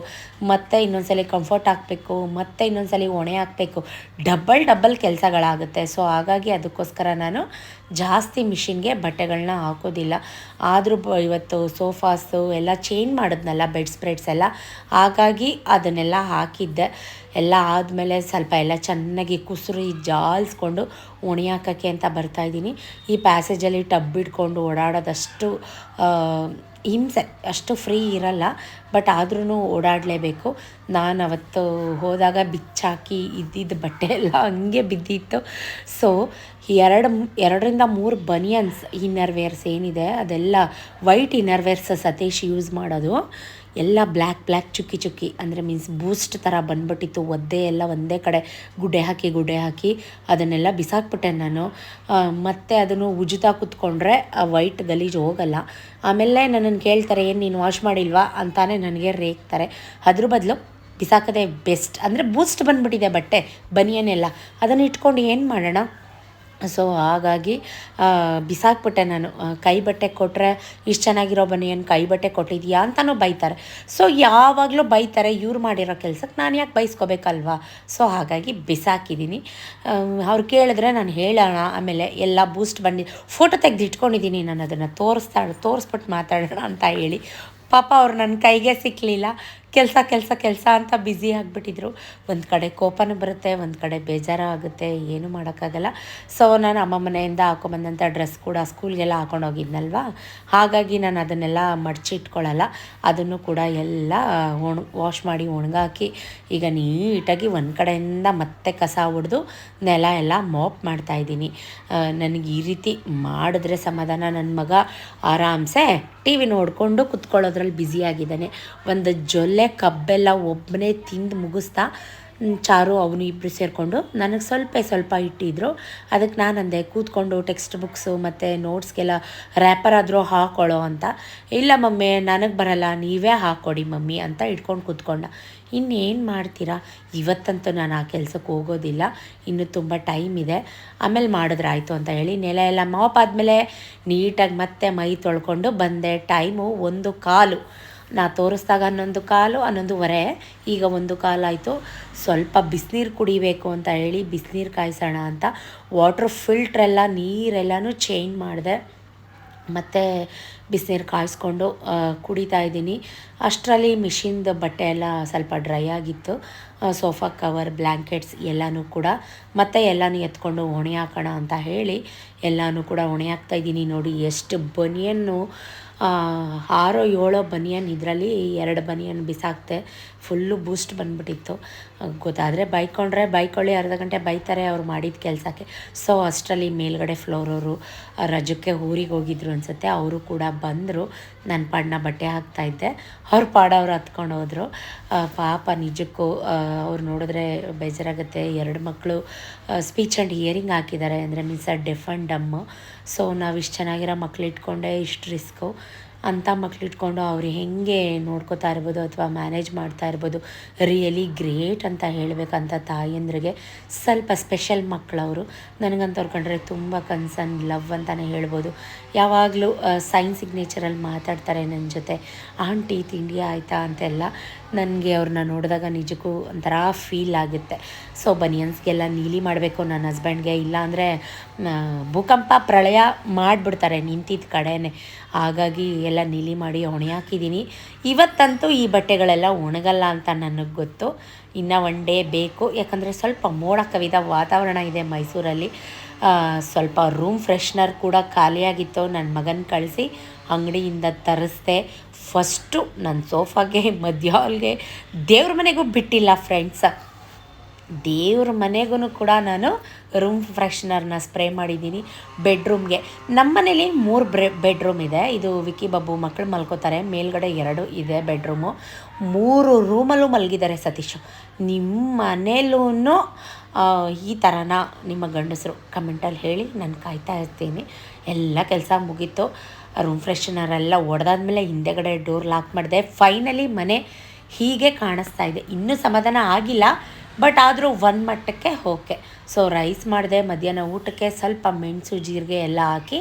ಮತ್ತು ಇನ್ನೊಂದ್ಸಲಿ ಕಂಫರ್ಟ್ ಹಾಕಬೇಕು, ಮತ್ತು ಇನ್ನೊಂದ್ಸಲಿ ಒಣೆ ಹಾಕಬೇಕು. Double double ಕೆಲಸಗಳಾಗುತ್ತೆ. ಸೊ ಹಾಗಾಗಿ ಅದಕ್ಕೋಸ್ಕರ ನಾನು ಜಾಸ್ತಿ ಮಿಷಿನ್ಗೆ ಬಟ್ಟೆಗಳನ್ನ ಹಾಕೋದಿಲ್ಲ. ಆದರೂ ಇವತ್ತು ಸೋಫಾಸು ಎಲ್ಲ ಚೇಂಜ್ ಮಾಡಿದ್ನಲ್ಲ ಬೆಡ್ ಸ್ಪ್ರೆಡ್ಸ್ ಎಲ್ಲ. ಹಾಗಾಗಿ ಅದನ್ನೆಲ್ಲ ಹಾಕಿದ್ದೆ. ಎಲ್ಲ ಆದಮೇಲೆ ಸ್ವಲ್ಪ ಎಲ್ಲ ಚೆನ್ನಾಗಿ ಕುಸುರಿ ಜಾಲಿಸ್ಕೊಂಡು ಒಣಿ ಹಾಕೋಕ್ಕೆ ಅಂತ ಬರ್ತಾಯಿದ್ದೀನಿ ಈ ಪ್ಯಾಸೇಜಲ್ಲಿ ಟಬ್ ಇಟ್ಕೊಂಡು ಓಡಾಡೋದಷ್ಟು ಹಿಂಸೆ, ಅಷ್ಟು ಫ್ರೀ ಇರಲ್ಲ ಬಟ್ ಆದ್ರೂ ಓಡಾಡಲೇಬೇಕು. ನಾನು ಅವತ್ತು ಹೋದಾಗ ಬಿಚ್ಚಾಕಿ ಇದ್ದಿದ್ದ ಬಟ್ಟೆ ಎಲ್ಲ ಹಂಗೆ ಬಿದ್ದಿತ್ತು. ಸೊ ಎರಡು, ಎರಡರಿಂದ ಮೂರು ಬನಿಯನ್ಸ್ ಇನ್ನರ್ ವೇರ್ಸ್ ಏನಿದೆ, ಅದೆಲ್ಲ ವೈಟ್ ಇನ್ನರ್ವೇರ್ಸ್ ಸತೀಶ್ ಯೂಸ್ ಮಾಡೋದು. ಎಲ್ಲ ಬ್ಲ್ಯಾಕ್ ಬ್ಲ್ಯಾಕ್ ಚುಕ್ಕಿ ಚುಕ್ಕಿ, ಅಂದರೆ ಮೀನ್ಸ್ ಬೂಸ್ಟ್ ಥರ ಬಂದ್ಬಿಟ್ಟಿತ್ತು. ಒದ್ದೆ ಎಲ್ಲ ಒಂದೇ ಕಡೆ ಗುಡ್ಡೆ ಹಾಕಿ ಗುಡ್ಡೆ ಹಾಕಿ ಅದನ್ನೆಲ್ಲ ಬಿಸಾಕ್ಬಿಟ್ಟೆ ನಾನು. ಮತ್ತು ಅದನ್ನು ಉಜ್ತಾ ಕೂತ್ಕೊಂಡ್ರೆ ಆ ವೈಟ್ ಗಲೀಜು ಹೋಗಲ್ಲ. ಆಮೇಲೆ ನನ್ನನ್ನು ಕೇಳ್ತಾರೆ, ಏನು ನೀನು ವಾಶ್ ಮಾಡಿಲ್ವಾ? ಅಂತಾನೆ ನನಗೆ ರೇಗ್ತಾರೆ. ಅದ್ರ ಬದಲು ಬಿಸಾಕೋದೇ ಬೆಸ್ಟ್ ಅಂದರೆ ಬೂಸ್ಟ್ ಬಂದ್ಬಿಟ್ಟಿದೆ ಬಟ್ಟೆ ಬನಿಯನ್ನೆಲ್ಲ ಅದನ್ನು ಇಟ್ಕೊಂಡು ಏನು ಮಾಡೋಣ? ಸೊ ಹಾಗಾಗಿ ಬಿಸಾಕ್ಬಿಟ್ಟೆ ನಾನು. ಕೈ ಬಟ್ಟೆ ಕೊಟ್ಟರೆ ಇಷ್ಟು ಚೆನ್ನಾಗಿರೋ ಬನಿಯನ್ ಕೈ ಬಟ್ಟೆ ಕೊಟ್ಟಿದ್ಯಾ ಅಂತಲೂ ಬೈತಾರೆ. ಸೊ ಯಾವಾಗಲೂ ಬೈತಾರೆ, ಇವ್ರು ಮಾಡಿರೋ ಕೆಲ್ಸಕ್ಕೆ ನಾನು ಯಾಕೆ ಬೈಸ್ಕೋಬೇಕಲ್ವಾ? ಸೊ ಹಾಗಾಗಿ ಬಿಸಾಕಿದ್ದೀನಿ ಅವ್ರು ಕೇಳಿದ್ರೆ ನಾನು ಹೇಳೋಣ, ಆಮೇಲೆ ಎಲ್ಲ ಬೂಸ್ಟ್ ಬಂದು ಫೋಟೋ ತೆಗೆದು ಇಟ್ಕೊಂಡಿದ್ದೀನಿ ನಾನು ಅದನ್ನು ತೋರಿಸ್ತಾ ತೋರಿಸ್ಬಿಟ್ಟು ಮಾತಾಡೋಣ ಅಂತ ಹೇಳಿ. ಪಾಪ ಅವ್ರು ನನ್ನ ಕೈಗೆ ಸಿಕ್ಕಲಿಲ್ಲ ಕೆಲಸ ಕೆಲಸ ಕೆಲಸ ಅಂತ ಬ್ಯುಸಿ ಆಗಿಬಿಟ್ಟಿದ್ರು. ಒಂದು ಕಡೆ ಕೋಪನೂ ಬರುತ್ತೆ, ಒಂದು ಕಡೆ ಬೇಜಾರು ಆಗುತ್ತೆ, ಏನು ಮಾಡೋಕ್ಕಾಗಲ್ಲ. ಸೊ ನಾನು ಅಮ್ಮ ಮನೆಯಿಂದ ಹಾಕೊಂಬಂದಂಥ ಡ್ರೆಸ್ ಕೂಡ ಸ್ಕೂಲ್ಗೆಲ್ಲ ಹಾಕೊಂಡು ಹೋಗಿದ್ನಲ್ವಾ ಹಾಗಾಗಿ ನಾನು ಅದನ್ನೆಲ್ಲ ಮಡಚಿಟ್ಕೊಳ್ಳಲ್ಲ ಅದನ್ನು ಕೂಡ ಎಲ್ಲ ಒಣ ವಾಶ್ ಮಾಡಿ ಒಣಗಾಕಿ, ಈಗ ನೀಟಾಗಿ ಒಂದು ಕಡೆಯಿಂದ ಮತ್ತೆ ಕಸ ಹೊಡೆದು ನೆಲ ಎಲ್ಲ ಮಾಪ್ ಮಾಡ್ತಾಯಿದ್ದೀನಿ ನನಗೆ ಈ ರೀತಿ ಮಾಡಿದ್ರೆ ಸಮಾಧಾನ. ನನ್ನ ಮಗ ಆರಾಮ್ಸೆ ಟಿ ವಿ ನೋಡಿಕೊಂಡು ಕುತ್ಕೊಳ್ಳೋದ್ರಲ್ಲಿ ಬ್ಯುಸಿಯಾಗಿದ್ದಾನೆ ಒಂದು ಜೊಲ್ಲೆ ಕಬ್ಬೆಲ್ಲ ಒಬ್ಬನೇ ತಿಂದು ಮುಗಿಸ್ತಾ ಚಾರು, ಅವನು ಇಬ್ಬರು ಸೇರಿಕೊಂಡು ನನಗೆ ಸ್ವಲ್ಪ ಸ್ವಲ್ಪ ಇಟ್ಟಿದ್ರು. ಅದಕ್ಕೆ ನಾನು ಅಂದೆ, ಕೂತ್ಕೊಂಡು ಟೆಕ್ಸ್ಟ್ ಬುಕ್ಸು ಮತ್ತು ನೋಟ್ಸ್ಗೆಲ್ಲ ರ್ಯಾಪರ್ ಆದರೂ ಹಾಕೊಳ್ಳೋ ಅಂತ. ಇಲ್ಲ ಮಮ್ಮಿ, ನನಗೆ ಬರಲ್ಲ, ನೀವೇ ಹಾಕ್ಕೊಡಿ ಮಮ್ಮಿ ಅಂತ ಇಟ್ಕೊಂಡು ಕೂತ್ಕೊಂಡ. ಇನ್ನೇನು ಮಾಡ್ತೀರಾ? ಇವತ್ತಂತೂ ನಾನು ಆ ಕೆಲಸಕ್ಕೆ ಹೋಗೋದಿಲ್ಲ, ಇನ್ನೂ ತುಂಬ ಟೈಮ್ ಇದೆ. ಆಮೇಲೆ ಮಾಡಿದ್ರಾಯ್ತು ಅಂತ ಹೇಳಿ ನೆಲ ಎಲ್ಲ ಮಾಪ್ ಆದಮೇಲೆ ನೀಟಾಗಿ ಮತ್ತೆ ಮೈ ತೊಳ್ಕೊಂಡು ಬಂದೆ. ಟೈಮು ಒಂದು ಕಾಲು. ನಾ ತೋರಿಸ್ದಾಗ ಹನ್ನೊಂದು ಕಾಲು ಹನ್ನೊಂದುವರೆ ಈಗ ಒಂದು ಕಾಲಾಯಿತು ಸ್ವಲ್ಪ ಬಿಸಿನೀರು ಕುಡಿಬೇಕು ಅಂತ ಹೇಳಿ ಬಿಸಿನೀರು ಕಾಯಿಸೋಣ ಅಂತ. ವಾಟ್ರ್ ಫಿಲ್ಟ್ರೆಲ್ಲ ನೀರೆಲ್ಲನೂ ಚೇಂಜ್ ಮಾಡಿದೆ. ಮತ್ತು ಬಿಸಿನೀರು ಕಾಯಿಸ್ಕೊಂಡು ಕುಡಿತಾ ಇದ್ದೀನಿ. ಅಷ್ಟರಲ್ಲಿ ಮಿಷಿನ್ದು ಬಟ್ಟೆ ಎಲ್ಲ ಸ್ವಲ್ಪ ಡ್ರೈ ಆಗಿತ್ತು. ಸೋಫಾ ಕವರ್ ಬ್ಲ್ಯಾಂಕೆಟ್ಸ್ ಎಲ್ಲನೂ ಕೂಡ. ಮತ್ತೆ ಎಲ್ಲನೂ ಎತ್ಕೊಂಡು ಒಣೆ ಹಾಕೋಣ ಅಂತ ಹೇಳಿ ಎಲ್ಲನೂ ಕೂಡ ಒಣೆ ಹಾಕ್ತಾ ಇದ್ದೀನಿ ನೋಡಿ ಎಷ್ಟು ಬನಿಯನ್ನು. ಆರೋ ಏಳೋ ಬನಿಯನ್ ಇದರಲ್ಲಿ ಎರಡು ಬನಿಯನ್ ಬಿಸಾಕ್ತೆ. ಫುಲ್ಲು ಬೂಸ್ಟ್ ಬಂದ್ಬಿಟ್ಟಿತ್ತು. ಗೊತ್ತಾದರೆ ಬೈಕೊಂಡ್ರೆ ಬೈಕೊಳ್ಳಿ, ಅರ್ಧ ಗಂಟೆ ಬೈತಾರೆ ಅವ್ರು ಮಾಡಿದ ಕೆಲಸಕ್ಕೆ. ಸೊ ಅಷ್ಟರಲ್ಲಿ ಮೇಲ್ಗಡೆ ಫ್ಲೋರವರು ರಜಕ್ಕೆ ಊರಿಗೆ ಹೋಗಿದ್ರು ಅನ್ಸುತ್ತೆ. ಅವರು ಕೂಡ ಬಂದರು. ನನ್ನ ಪಾಡನ್ನ ಬಟ್ಟೆ ಹಾಕ್ತಾಯಿದ್ದೆ ಅವ್ರ ಪಾಡವ್ರು ಹತ್ಕೊಂಡು ಹೋದರು. ಪಾಪ ನಿಜಕ್ಕೂ ಅವ್ರು ನೋಡಿದ್ರೆ ಬೇಜಾರಾಗುತ್ತೆ. ಎರಡು ಮಕ್ಕಳು ಸ್ಪೀಚ್ ಆ್ಯಂಡ್ ಹಿಯರಿಂಗ್ ಹಾಕಿದ್ದಾರೆ. ಅಂದರೆ means deaf and dumb so ನಾವು ಇಷ್ಟು ಚೆನ್ನಾಗಿರೋ ಮಕ್ಳು ಇಟ್ಕೊಂಡೆ, ಇಷ್ಟು ರಿಸ್ಕು ಅಂಥ ಮಕ್ಳು ಇಟ್ಕೊಂಡು ಅವ್ರು ಹೆಂಗೆ ನೋಡ್ಕೋತಾ ಇರ್ಬೋದು ಅಥವಾ ಮ್ಯಾನೇಜ್ ಮಾಡ್ತಾ ಇರ್ಬೋದು, ರಿಯಲಿ ಗ್ರೇಟ್ ಅಂತ ಹೇಳಬೇಕಂತ ತಾಯಂದ್ರಿಗೆ ಸ್ವಲ್ಪ ಸ್ಪೆಷಲ್ ಮಕ್ಕಳವರು ನನಗಂತವ್ರು ಕಂಡ್ರೆ ತುಂಬ ಕನ್ಸರ್ನ್, ಲವ್ ಅಂತಲೇ ಹೇಳ್ಬೋದು. ಯಾವಾಗಲೂ ಸೈನ್ ಸಿಗ್ನೇಚರಲ್ಲಿ ಮಾತಾಡ್ತಾರೆ ನನ್ನ ಜೊತೆ. ಆಂಟಿ, ತಿಂಡಿ ಆಯಿತಾ? ಅಂತೆಲ್ಲ. ನನಗೆ ಅವ್ರನ್ನ ನೋಡಿದಾಗ ನಿಜಕ್ಕೂ ಒಂಥರ ಫೀಲ್ ಆಗುತ್ತೆ. ಸೊ ಬನಿಯನ್ಸ್ಗೆಲ್ಲ ನೀಲಿ ಮಾಡಬೇಕು ನನ್ನ ಹಸ್ಬೆಂಡ್ಗೆ ಇಲ್ಲಾಂದರೆ ಭೂಕಂಪ ಪ್ರಳಯ ಮಾಡಿಬಿಡ್ತಾರೆ ನಿಂತಿದ್ದ ಕಡೆನೇ. ಹಾಗಾಗಿ ಎಲ್ಲ ನೀಲಿ ಮಾಡಿ ಒಣೆ ಹಾಕಿದ್ದೀನಿ ಇವತ್ತಂತೂ ಈ ಬಟ್ಟೆಗಳೆಲ್ಲ ಒಣಗಲ್ಲ ಅಂತ ನನಗೆ ಗೊತ್ತು. ಇನ್ನು ಒನ್ ಡೇ ಬೇಕು. ಯಾಕಂದರೆ ಸ್ವಲ್ಪ ಮೋಡ ಕವಿದ ವಾತಾವರಣ ಇದೆ ಮೈಸೂರಲ್ಲಿ. ಸ್ವಲ್ಪ ರೂಮ್ ಫ್ರೆಶ್ನರ್ ಕೂಡ ಖಾಲಿಯಾಗಿತ್ತು. ನನ್ನ ಮಗನ ಕಳಿಸಿ ಅಂಗಡಿಯಿಂದ ತರಿಸ್ದೆ. ಫಸ್ಟು ನನ್ನ ಸೋಫಾಗೆ, ಮಧ್ಯ ಹಾಲ್ಗೆ, ದೇವ್ರ ಮನೆಗೂ ಬಿಟ್ಟಿಲ್ಲ ಫ್ರೆಂಡ್ಸ್ ದೇವ್ರ ಮನೆಗೂ ಕೂಡ ನಾನು ರೂಮ್ ಫ್ರೆಶ್ನರ್ನ ಸ್ಪ್ರೇ ಮಾಡಿದ್ದೀನಿ ಬೆಡ್ರೂಮ್ಗೆ ನಮ್ಮ ಮನೇಲಿ ಮೂರು ಬೆಡ್ರೂಮ್ ಇದೆ. ಇದು ವಿಕ್ಕಿ ಬಾಬು ಮಕ್ಕಳು ಮಲ್ಕೋತಾರೆ. ಮೇಲ್ಗಡೆ ಎರಡು ಇದೆ ಬೆಡ್ರೂಮು ಮೂರು ರೂಮಲ್ಲೂ ಮಲಗಿದ್ದಾರೆ ಸತೀಶ್. ನಿಮ್ಮ ಮನೇಲೂ ಈ ಥರನ ನಿಮ್ಮ ಗಂಡಸರು ಕಮೆಂಟಲ್ಲಿ ಹೇಳಿ ನಾನು ಕಾಯ್ತಾ ಇರ್ತೀನಿ. ಎಲ್ಲ ಕೆಲಸ ಮುಗೀತು. ರೂಮ್ ಫ್ರೆಶ್ನರ್ ಎಲ್ಲ ಒಡೆದಾದ್ಮೇಲೆ ಹಿಂದೆಗಡೆ ಡೋರ್ ಲಾಕ್ ಮಾಡಿದೆ. ಫೈನಲಿ ಮನೆ ಹೀಗೆ ಕಾಣಿಸ್ತಾ ಇದೆ. ಇನ್ನೂ ಸಮಾಧಾನ ಆಗಿಲ್ಲ ಬಟ್ ಆದರೂ ಒಂದು ಮಟ್ಟಕ್ಕೆ ಓಕೆ ಸೊ ರೈಸ್ ಮಾಡಿದೆ, ಮಧ್ಯಾಹ್ನ ಊಟಕ್ಕೆ ಸ್ವಲ್ಪ ಮೆಣಸು, ಜೀರಿಗೆ ಎಲ್ಲ ಹಾಕಿ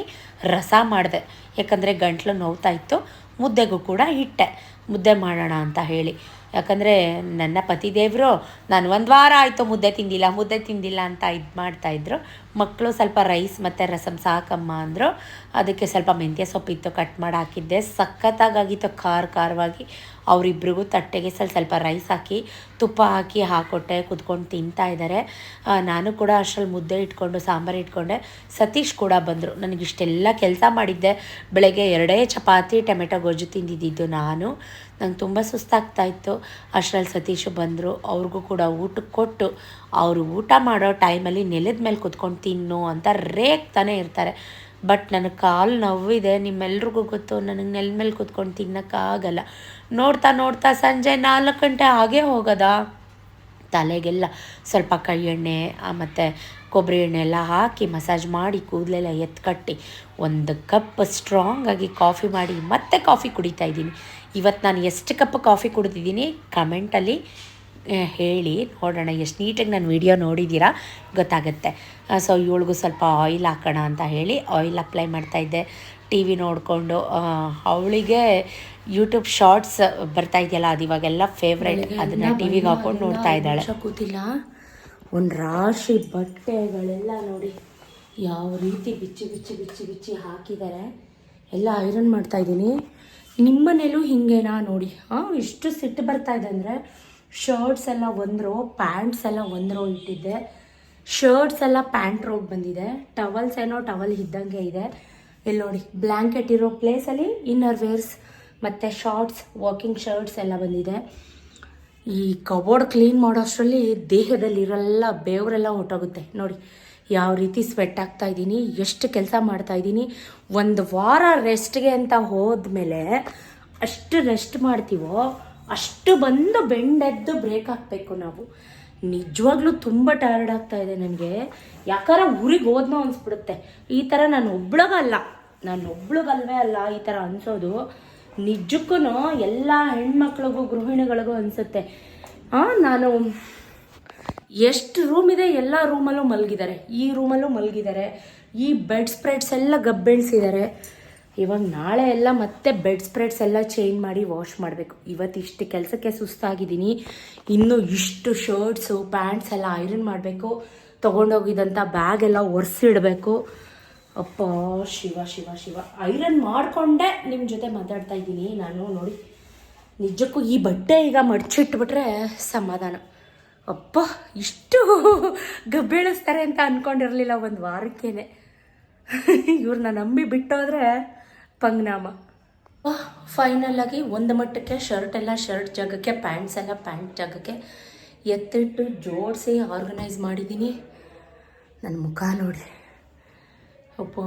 ರಸ ಮಾಡಿದೆ. ಯಾಕಂದರೆ ಗಂಟ್ಲು ನೋವ್ತಾ ಇತ್ತು. ಮುದ್ದೆಗೂ ಕೂಡ ಇಟ್ಟೆ ಮುದ್ದೆ ಮಾಡೋಣ ಅಂತ ಹೇಳಿ. ಯಾಕಂದರೆ ನನ್ನ ಪತಿದೇವರು ನಾನು ಒಂದು ವಾರ ಆಯಿತು ಮುದ್ದೆ ತಿಂದಿಲ್ಲ ಮುದ್ದೆ ತಿಂದಿಲ್ಲ ಅಂತ ಇದು ಮಾಡ್ತಾಯಿದ್ರು ಮಕ್ಕಳು ಸ್ವಲ್ಪ ರೈಸ್ ಮತ್ತು ರಸಮ್ ಸಾಕಮ್ಮ ಅಂದರು. ಅದಕ್ಕೆ ಸ್ವಲ್ಪ ಮೆಂತ್ಯ ಸೊಪ್ಪಿತ್ತು ಕಟ್ ಮಾಡಿ ಹಾಕಿದ್ದೆ. ಸಖತ್ತಾಗಿತ್ತು ಖಾರ ಖಾರವಾಗಿ. ಅವರಿಬ್ರಿಗೂ ತಟ್ಟೆಗೆ ಸ್ವಲ್ಪ ಸ್ವಲ್ಪ ರೈಸ್ ಹಾಕಿ, ತುಪ್ಪ ಹಾಕಿ ಹಾಕೊಟ್ಟೆ, ಕುತ್ಕೊಂಡು ತಿಂತಾ ಇದ್ದಾರೆ ನಾನು ಕೂಡ ಅಷ್ಟರಲ್ಲಿ ಮುದ್ದೆ ಇಟ್ಕೊಂಡು, ಸಾಂಬಾರು ಇಟ್ಕೊಂಡೆ. ಸತೀಶ್ ಕೂಡ ಬಂದರು. ನನಗಿಷ್ಟೆಲ್ಲ ಕೆಲಸ ಮಾಡಿದ್ದೆ. ಬೆಳಗ್ಗೆ ಎರಡೇ ಚಪಾತಿ, ಟೊಮೆಟೊ ಗೊಜ್ಜು ತಿಂದಿದ್ದು ನಾನು. ನಂಗೆ ತುಂಬ ಸುಸ್ತಾಗ್ತಾ ಇತ್ತು. ಅಷ್ಟರಲ್ಲಿ ಸತೀಶು ಬಂದರು. ಅವ್ರಿಗೂ ಕೂಡ ಊಟಕ್ಕೆ ಕೊಟ್ಟು, ಅವರು ಊಟ ಮಾಡೋ ಟೈಮಲ್ಲಿ ನೆಲದ ಮೇಲೆ ಕುತ್ಕೊಂಡು ತಿನ್ನು ಅಂತ ರೇಗ್ತಾನೆ ಇರ್ತಾರೆ. ಬಟ್ ನನಗೆ ಕಾಲು ನೋವಿದೆ, ನಿಮ್ಮೆಲ್ರಿಗೂ ಗೊತ್ತು, ನನಗೆ ನೆಲ ಮೇಲೆ ಕುತ್ಕೊಂಡು ತಿನ್ನೋಕ್ಕಾಗಲ್ಲ ನೋಡ್ತಾ ನೋಡ್ತಾ ಸಂಜೆ ನಾಲ್ಕು ಗಂಟೆ ಹಾಗೇ ಹೋಗೋದಾ. ತಲೆಗೆಲ್ಲ ಸ್ವಲ್ಪ ಕೈ ಎಣ್ಣೆ ಮತ್ತು ಕೊಬ್ಬರಿ ಎಣ್ಣೆ ಎಲ್ಲ ಹಾಕಿ ಮಸಾಜ್ ಮಾಡಿ ಕೂದಲೆಲ್ಲ ಎತ್ಕಟ್ಟಿ ಒಂದು ಕಪ್ ಸ್ಟ್ರಾಂಗಾಗಿ ಕಾಫಿ ಮಾಡಿ ಮತ್ತೆ ಕಾಫಿ ಕುಡಿತಾ ಇದ್ದೀನಿ. ಇವತ್ತು ನಾನು ಎಷ್ಟು ಕಪ್ ಕಾಫಿ ಕುಡಿದಿದ್ದೀನಿ? ಕಮೆಂಟಲ್ಲಿ ಹೇಳಿ ನೋಡೋಣ ಎಷ್ಟು ನೀಟಾಗಿ ನಾನು ವಿಡಿಯೋ ನೋಡಿದ್ದೀರಾ ಗೊತ್ತಾಗುತ್ತೆ. ಸೊ ಇವಳಿಗೂ ಸ್ವಲ್ಪ ಆಯಿಲ್ ಹಾಕೋಣ ಅಂತ ಹೇಳಿ ಆಯಿಲ್ ಅಪ್ಲೈ ಮಾಡ್ತಾಯಿದ್ದೆ ಟಿ ವಿ ನೋಡಿಕೊಂಡು ಅವಳಿಗೆ ಯೂಟ್ಯೂಬ್ ಶಾರ್ಟ್ಸ್ ಬರ್ತಾ ಇದೆಯಲ್ಲ ಅದು ಇವಾಗೆಲ್ಲ ಫೇವ್ರೇಟ್ ಅದನ್ನು ಟಿ ವಿಗೆ ಹಾಕೊಂಡು ನೋಡ್ತಾ ಇದ್ದಾಳೆ. ಕೂತಿಲ್ಲ ಒಂದು ರಾಶಿ ಬಟ್ಟೆಗಳೆಲ್ಲ ನೋಡಿ ಯಾವ ರೀತಿ ಬಿಚ್ಚಿ ಬಿಚ್ಚಿ ಬಿಚ್ಚಿ ಬಿಚ್ಚಿ ಹಾಕಿದ್ದಾರೆ. ಎಲ್ಲ ಐರನ್ ಮಾಡ್ತಾ ಇದ್ದೀನಿ. ನಿಮ್ಮನೇಲೂ ಹಿಂಗೇನಾ ನೋಡಿ? ಹಾಂ ಇಷ್ಟು ಸಿಟ್ಟು ಬರ್ತಾ ಇದೆ ಅಂದರೆ ಶರ್ಟ್ಸ್ ಎಲ್ಲ ಒಂದು ರೋ ಪ್ಯಾಂಟ್ಸ್ ಎಲ್ಲ ಒಂದು ರೋ ಇಟ್ಟಿದ್ದೆ. ಶರ್ಟ್ಸ್ ಎಲ್ಲ ಪ್ಯಾಂಟ್ ರೋಗ ಬಂದಿದೆ. ಟವಲ್ಸ್ ಏನೋ ಟವಲ್ ಇದ್ದಂಗೆ ಇದೆ. ಇಲ್ಲಿ ನೋಡಿ ಬ್ಲ್ಯಾಂಕೆಟ್ ಇರೋ ಪ್ಲೇಸಲ್ಲಿ ಇನ್ನರ್ ವೇರ್ಸ್ ಮತ್ತು ಶಾರ್ಟ್ಸ್ ವಾಕಿಂಗ್ ಶರ್ಟ್ಸ್ ಎಲ್ಲ ಬಂದಿದೆ. ಈ ಕಬೋರ್ಡ್ ಕ್ಲೀನ್ ಮಾಡೋಷ್ಟರಲ್ಲಿ ದೇಹದಲ್ಲಿರೋಲ್ಲ ಬೇವರೆಲ್ಲ ಹೊಟ್ಟೋಗುತ್ತೆ ನೋಡಿ, ಯಾವ ರೀತಿ ಸ್ವೆಟ್ ಆಗ್ತಾ ಇದ್ದೀನಿ, ಎಷ್ಟು ಕೆಲಸ ಮಾಡ್ತಾ ಇದ್ದೀನಿ. ಒಂದು ವಾರ ರೆಸ್ಟ್ಗೆ ಅಂತ ಹೋದ ಮೇಲೆ ಅಷ್ಟು ರೆಸ್ಟ್ ಮಾಡ್ತೀವೋ ಅಷ್ಟು ಬಂದು ಬೆಂಡೆದ್ದು ಬ್ರೇಕ್ ಹಾಕಬೇಕು ನಾವು. ನಿಜವಾಗ್ಲೂ ತುಂಬ ಟಯರ್ಡ್ ಆಗ್ತಾ ಇದೆ ನನಗೆ. ಯಾಕಾರ ಊರಿಗೆ ಹೋದ್ನೋ ಅನಿಸ್ಬಿಡುತ್ತೆ. ಈ ಥರ ನಾನು ಒಬ್ಳಗಲ್ಲ. ನಾನು ಒಬ್ಳಗಲ್ವೇ ಅಲ್ಲ ಈ ಥರ ಅನ್ಸೋದು. ನಿಜಕ್ಕೂ ಎಲ್ಲ ಹೆಣ್ಮಕ್ಳಿಗೂ, ಗೃಹಿಣಿಗಳಿಗೂ ಅನಿಸುತ್ತೆ. ನಾನು ಎಷ್ಟು ರೂಮ್ ಇದೆ, ಎಲ್ಲ ರೂಮಲ್ಲೂ ಮಲಗಿದ್ದಾರೆ. ಈ ರೂಮಲ್ಲೂ ಮಲಗಿದ್ದಾರೆ. ಈ ಬೆಡ್ ಸ್ಪ್ರೆಡ್ಸ್ ಎಲ್ಲ ಗಬ್ಬೆಳ್ಸಿದ್ದಾರೆ. ಇವಾಗ ನಾಳೆ ಎಲ್ಲ ಮತ್ತೆ ಬೆಡ್ ಸ್ಪ್ರೆಡ್ಸ್ ಎಲ್ಲ ಚೇಂಜ್ ಮಾಡಿ ವಾಶ್ ಮಾಡಬೇಕು. ಇವತ್ತು ಇಷ್ಟು ಕೆಲಸಕ್ಕೆ ಸುಸ್ತಾಗಿದ್ದೀನಿ. ಇನ್ನು ಇಷ್ಟು ಶರ್ಟ್ಸು ಪ್ಯಾಂಟ್ಸ್ ಎಲ್ಲ ಐರನ್ ಮಾಡಬೇಕು. ತೊಗೊಂಡೋಗಿದ್ದಂಥ ಬ್ಯಾಗ್ ಎಲ್ಲ ಒರೆಸಿಡಬೇಕು ಅಪ್ಪ, ಶಿವ ಶಿವ ಶಿವ. ಐರನ್ ಮಾಡಿಕೊಂಡೆ ನಿಮ್ಮ ಜೊತೆ ಮಾತಾಡ್ತಾ ಇದ್ದೀನಿ. ನಾನು ನೋಡಿ, ನಿಜಕ್ಕೂ ಈ ಬಟ್ಟೆ ಈಗ ಮಡ್ಚಿಟ್ಬಿಟ್ರೆ ಸಮಾಧಾನ. ಅಪ್ಪ, ಇಷ್ಟು ಗಬ್ಬೆಳಿಸ್ತಾರೆ ಅಂತ ಅಂದ್ಕೊಂಡಿರಲಿಲ್ಲ ಒಂದು ವಾರಕ್ಕೇನೆ. ಇವ್ರನ್ನ ನಂಬಿ ಬಿಟ್ಟೋದ್ರೆ ಪಂಗ್ನಾಮ. ಫೈನಲ್ ಆಗಿ ಒಂದು ಮಟ್ಟಕ್ಕೆ ಶರ್ಟ್ ಎಲ್ಲ ಶರ್ಟ್ ಜಾಗಕ್ಕೆ ಪ್ಯಾಂಟ್ಸ್ ಎಲ್ಲ ಪ್ಯಾಂಟ್ ಜಾಗಕ್ಕೆ ಎತ್ತಿಟ್ಟು ಜೋಡಿಸಿ ಆರ್ಗನೈಸ್ ಮಾಡಿದ್ದೀನಿ. ನನ್ನ ಮುಖ ನೋಡಿ. ಅಪ್ಪ,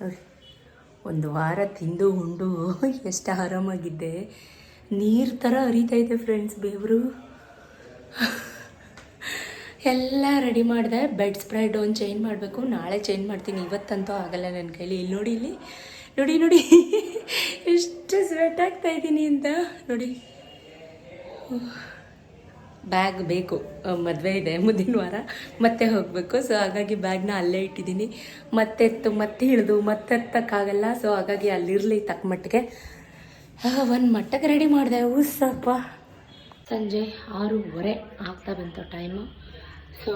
ನೋಡಿ. ಒಂದು ವಾರ ತಿಂದು ಉಂಡು. ಎಷ್ಟು ಆರಾಮಾಗಿದ್ದೆ. ನೀರು ಥರ ಹರಿತಾ ಇದೆ ಫ್ರೆಂಡ್ಸ್ ಬೇವರು. ಎಲ್ಲ ರೆಡಿ ಮಾಡಿದೆ. ಬೆಡ್ ಸ್ಪ್ರೆಡ್ ಒಂದು ಚೇಂಜ್ ಮಾಡಬೇಕು. ನಾಳೆ ಚೇಂಜ್ ಮಾಡ್ತೀನಿ. ಇವತ್ತಂತೂ ಆಗಲ್ಲ ನನ್ನ ಕೈಲಿ. ಇಲ್ಲಿ ನೋಡಿ ಇಲ್ಲಿ. ನೋಡಿ ನೋಡಿ. ಎಷ್ಟು ಸ್ವೆಟ್ ಆಗ್ತಾ ಇದ್ದೀನಿ ಅಂತ. ನೋಡಿ. ಬ್ಯಾಗ್ ಬೇಕು. ಮದುವೆ ಇದೆ ಮುಂದಿನ ವಾರ. ಮತ್ತೆ ಹೋಗಬೇಕು. ಸೊ ಹಾಗಾಗಿ ಬ್ಯಾಗ್ನ ಅಲ್ಲೇ ಇಟ್ಟಿದ್ದೀನಿ. ಮತ್ತೆತ್ತು ಮತ್ತೆ ಇಳಿದು ಮತ್ತೆತ್ತಕ್ಕಾಗಲ್ಲ ಸೊ ಹಾಗಾಗಿ ಅಲ್ಲಿರಲಿ ತಕ್ಕ ಮಟ್ಟಿಗೆ. ಒಂದು ಮಟ್ಟಕ್ಕೆ ರೆಡಿ ಮಾಡಿದೆ. ಉಸಪ್ಪ ಸಂಜೆ ಆರೂವರೆ ಆಗ್ತಾ ಬಂತು ಟೈಮು ಸೊ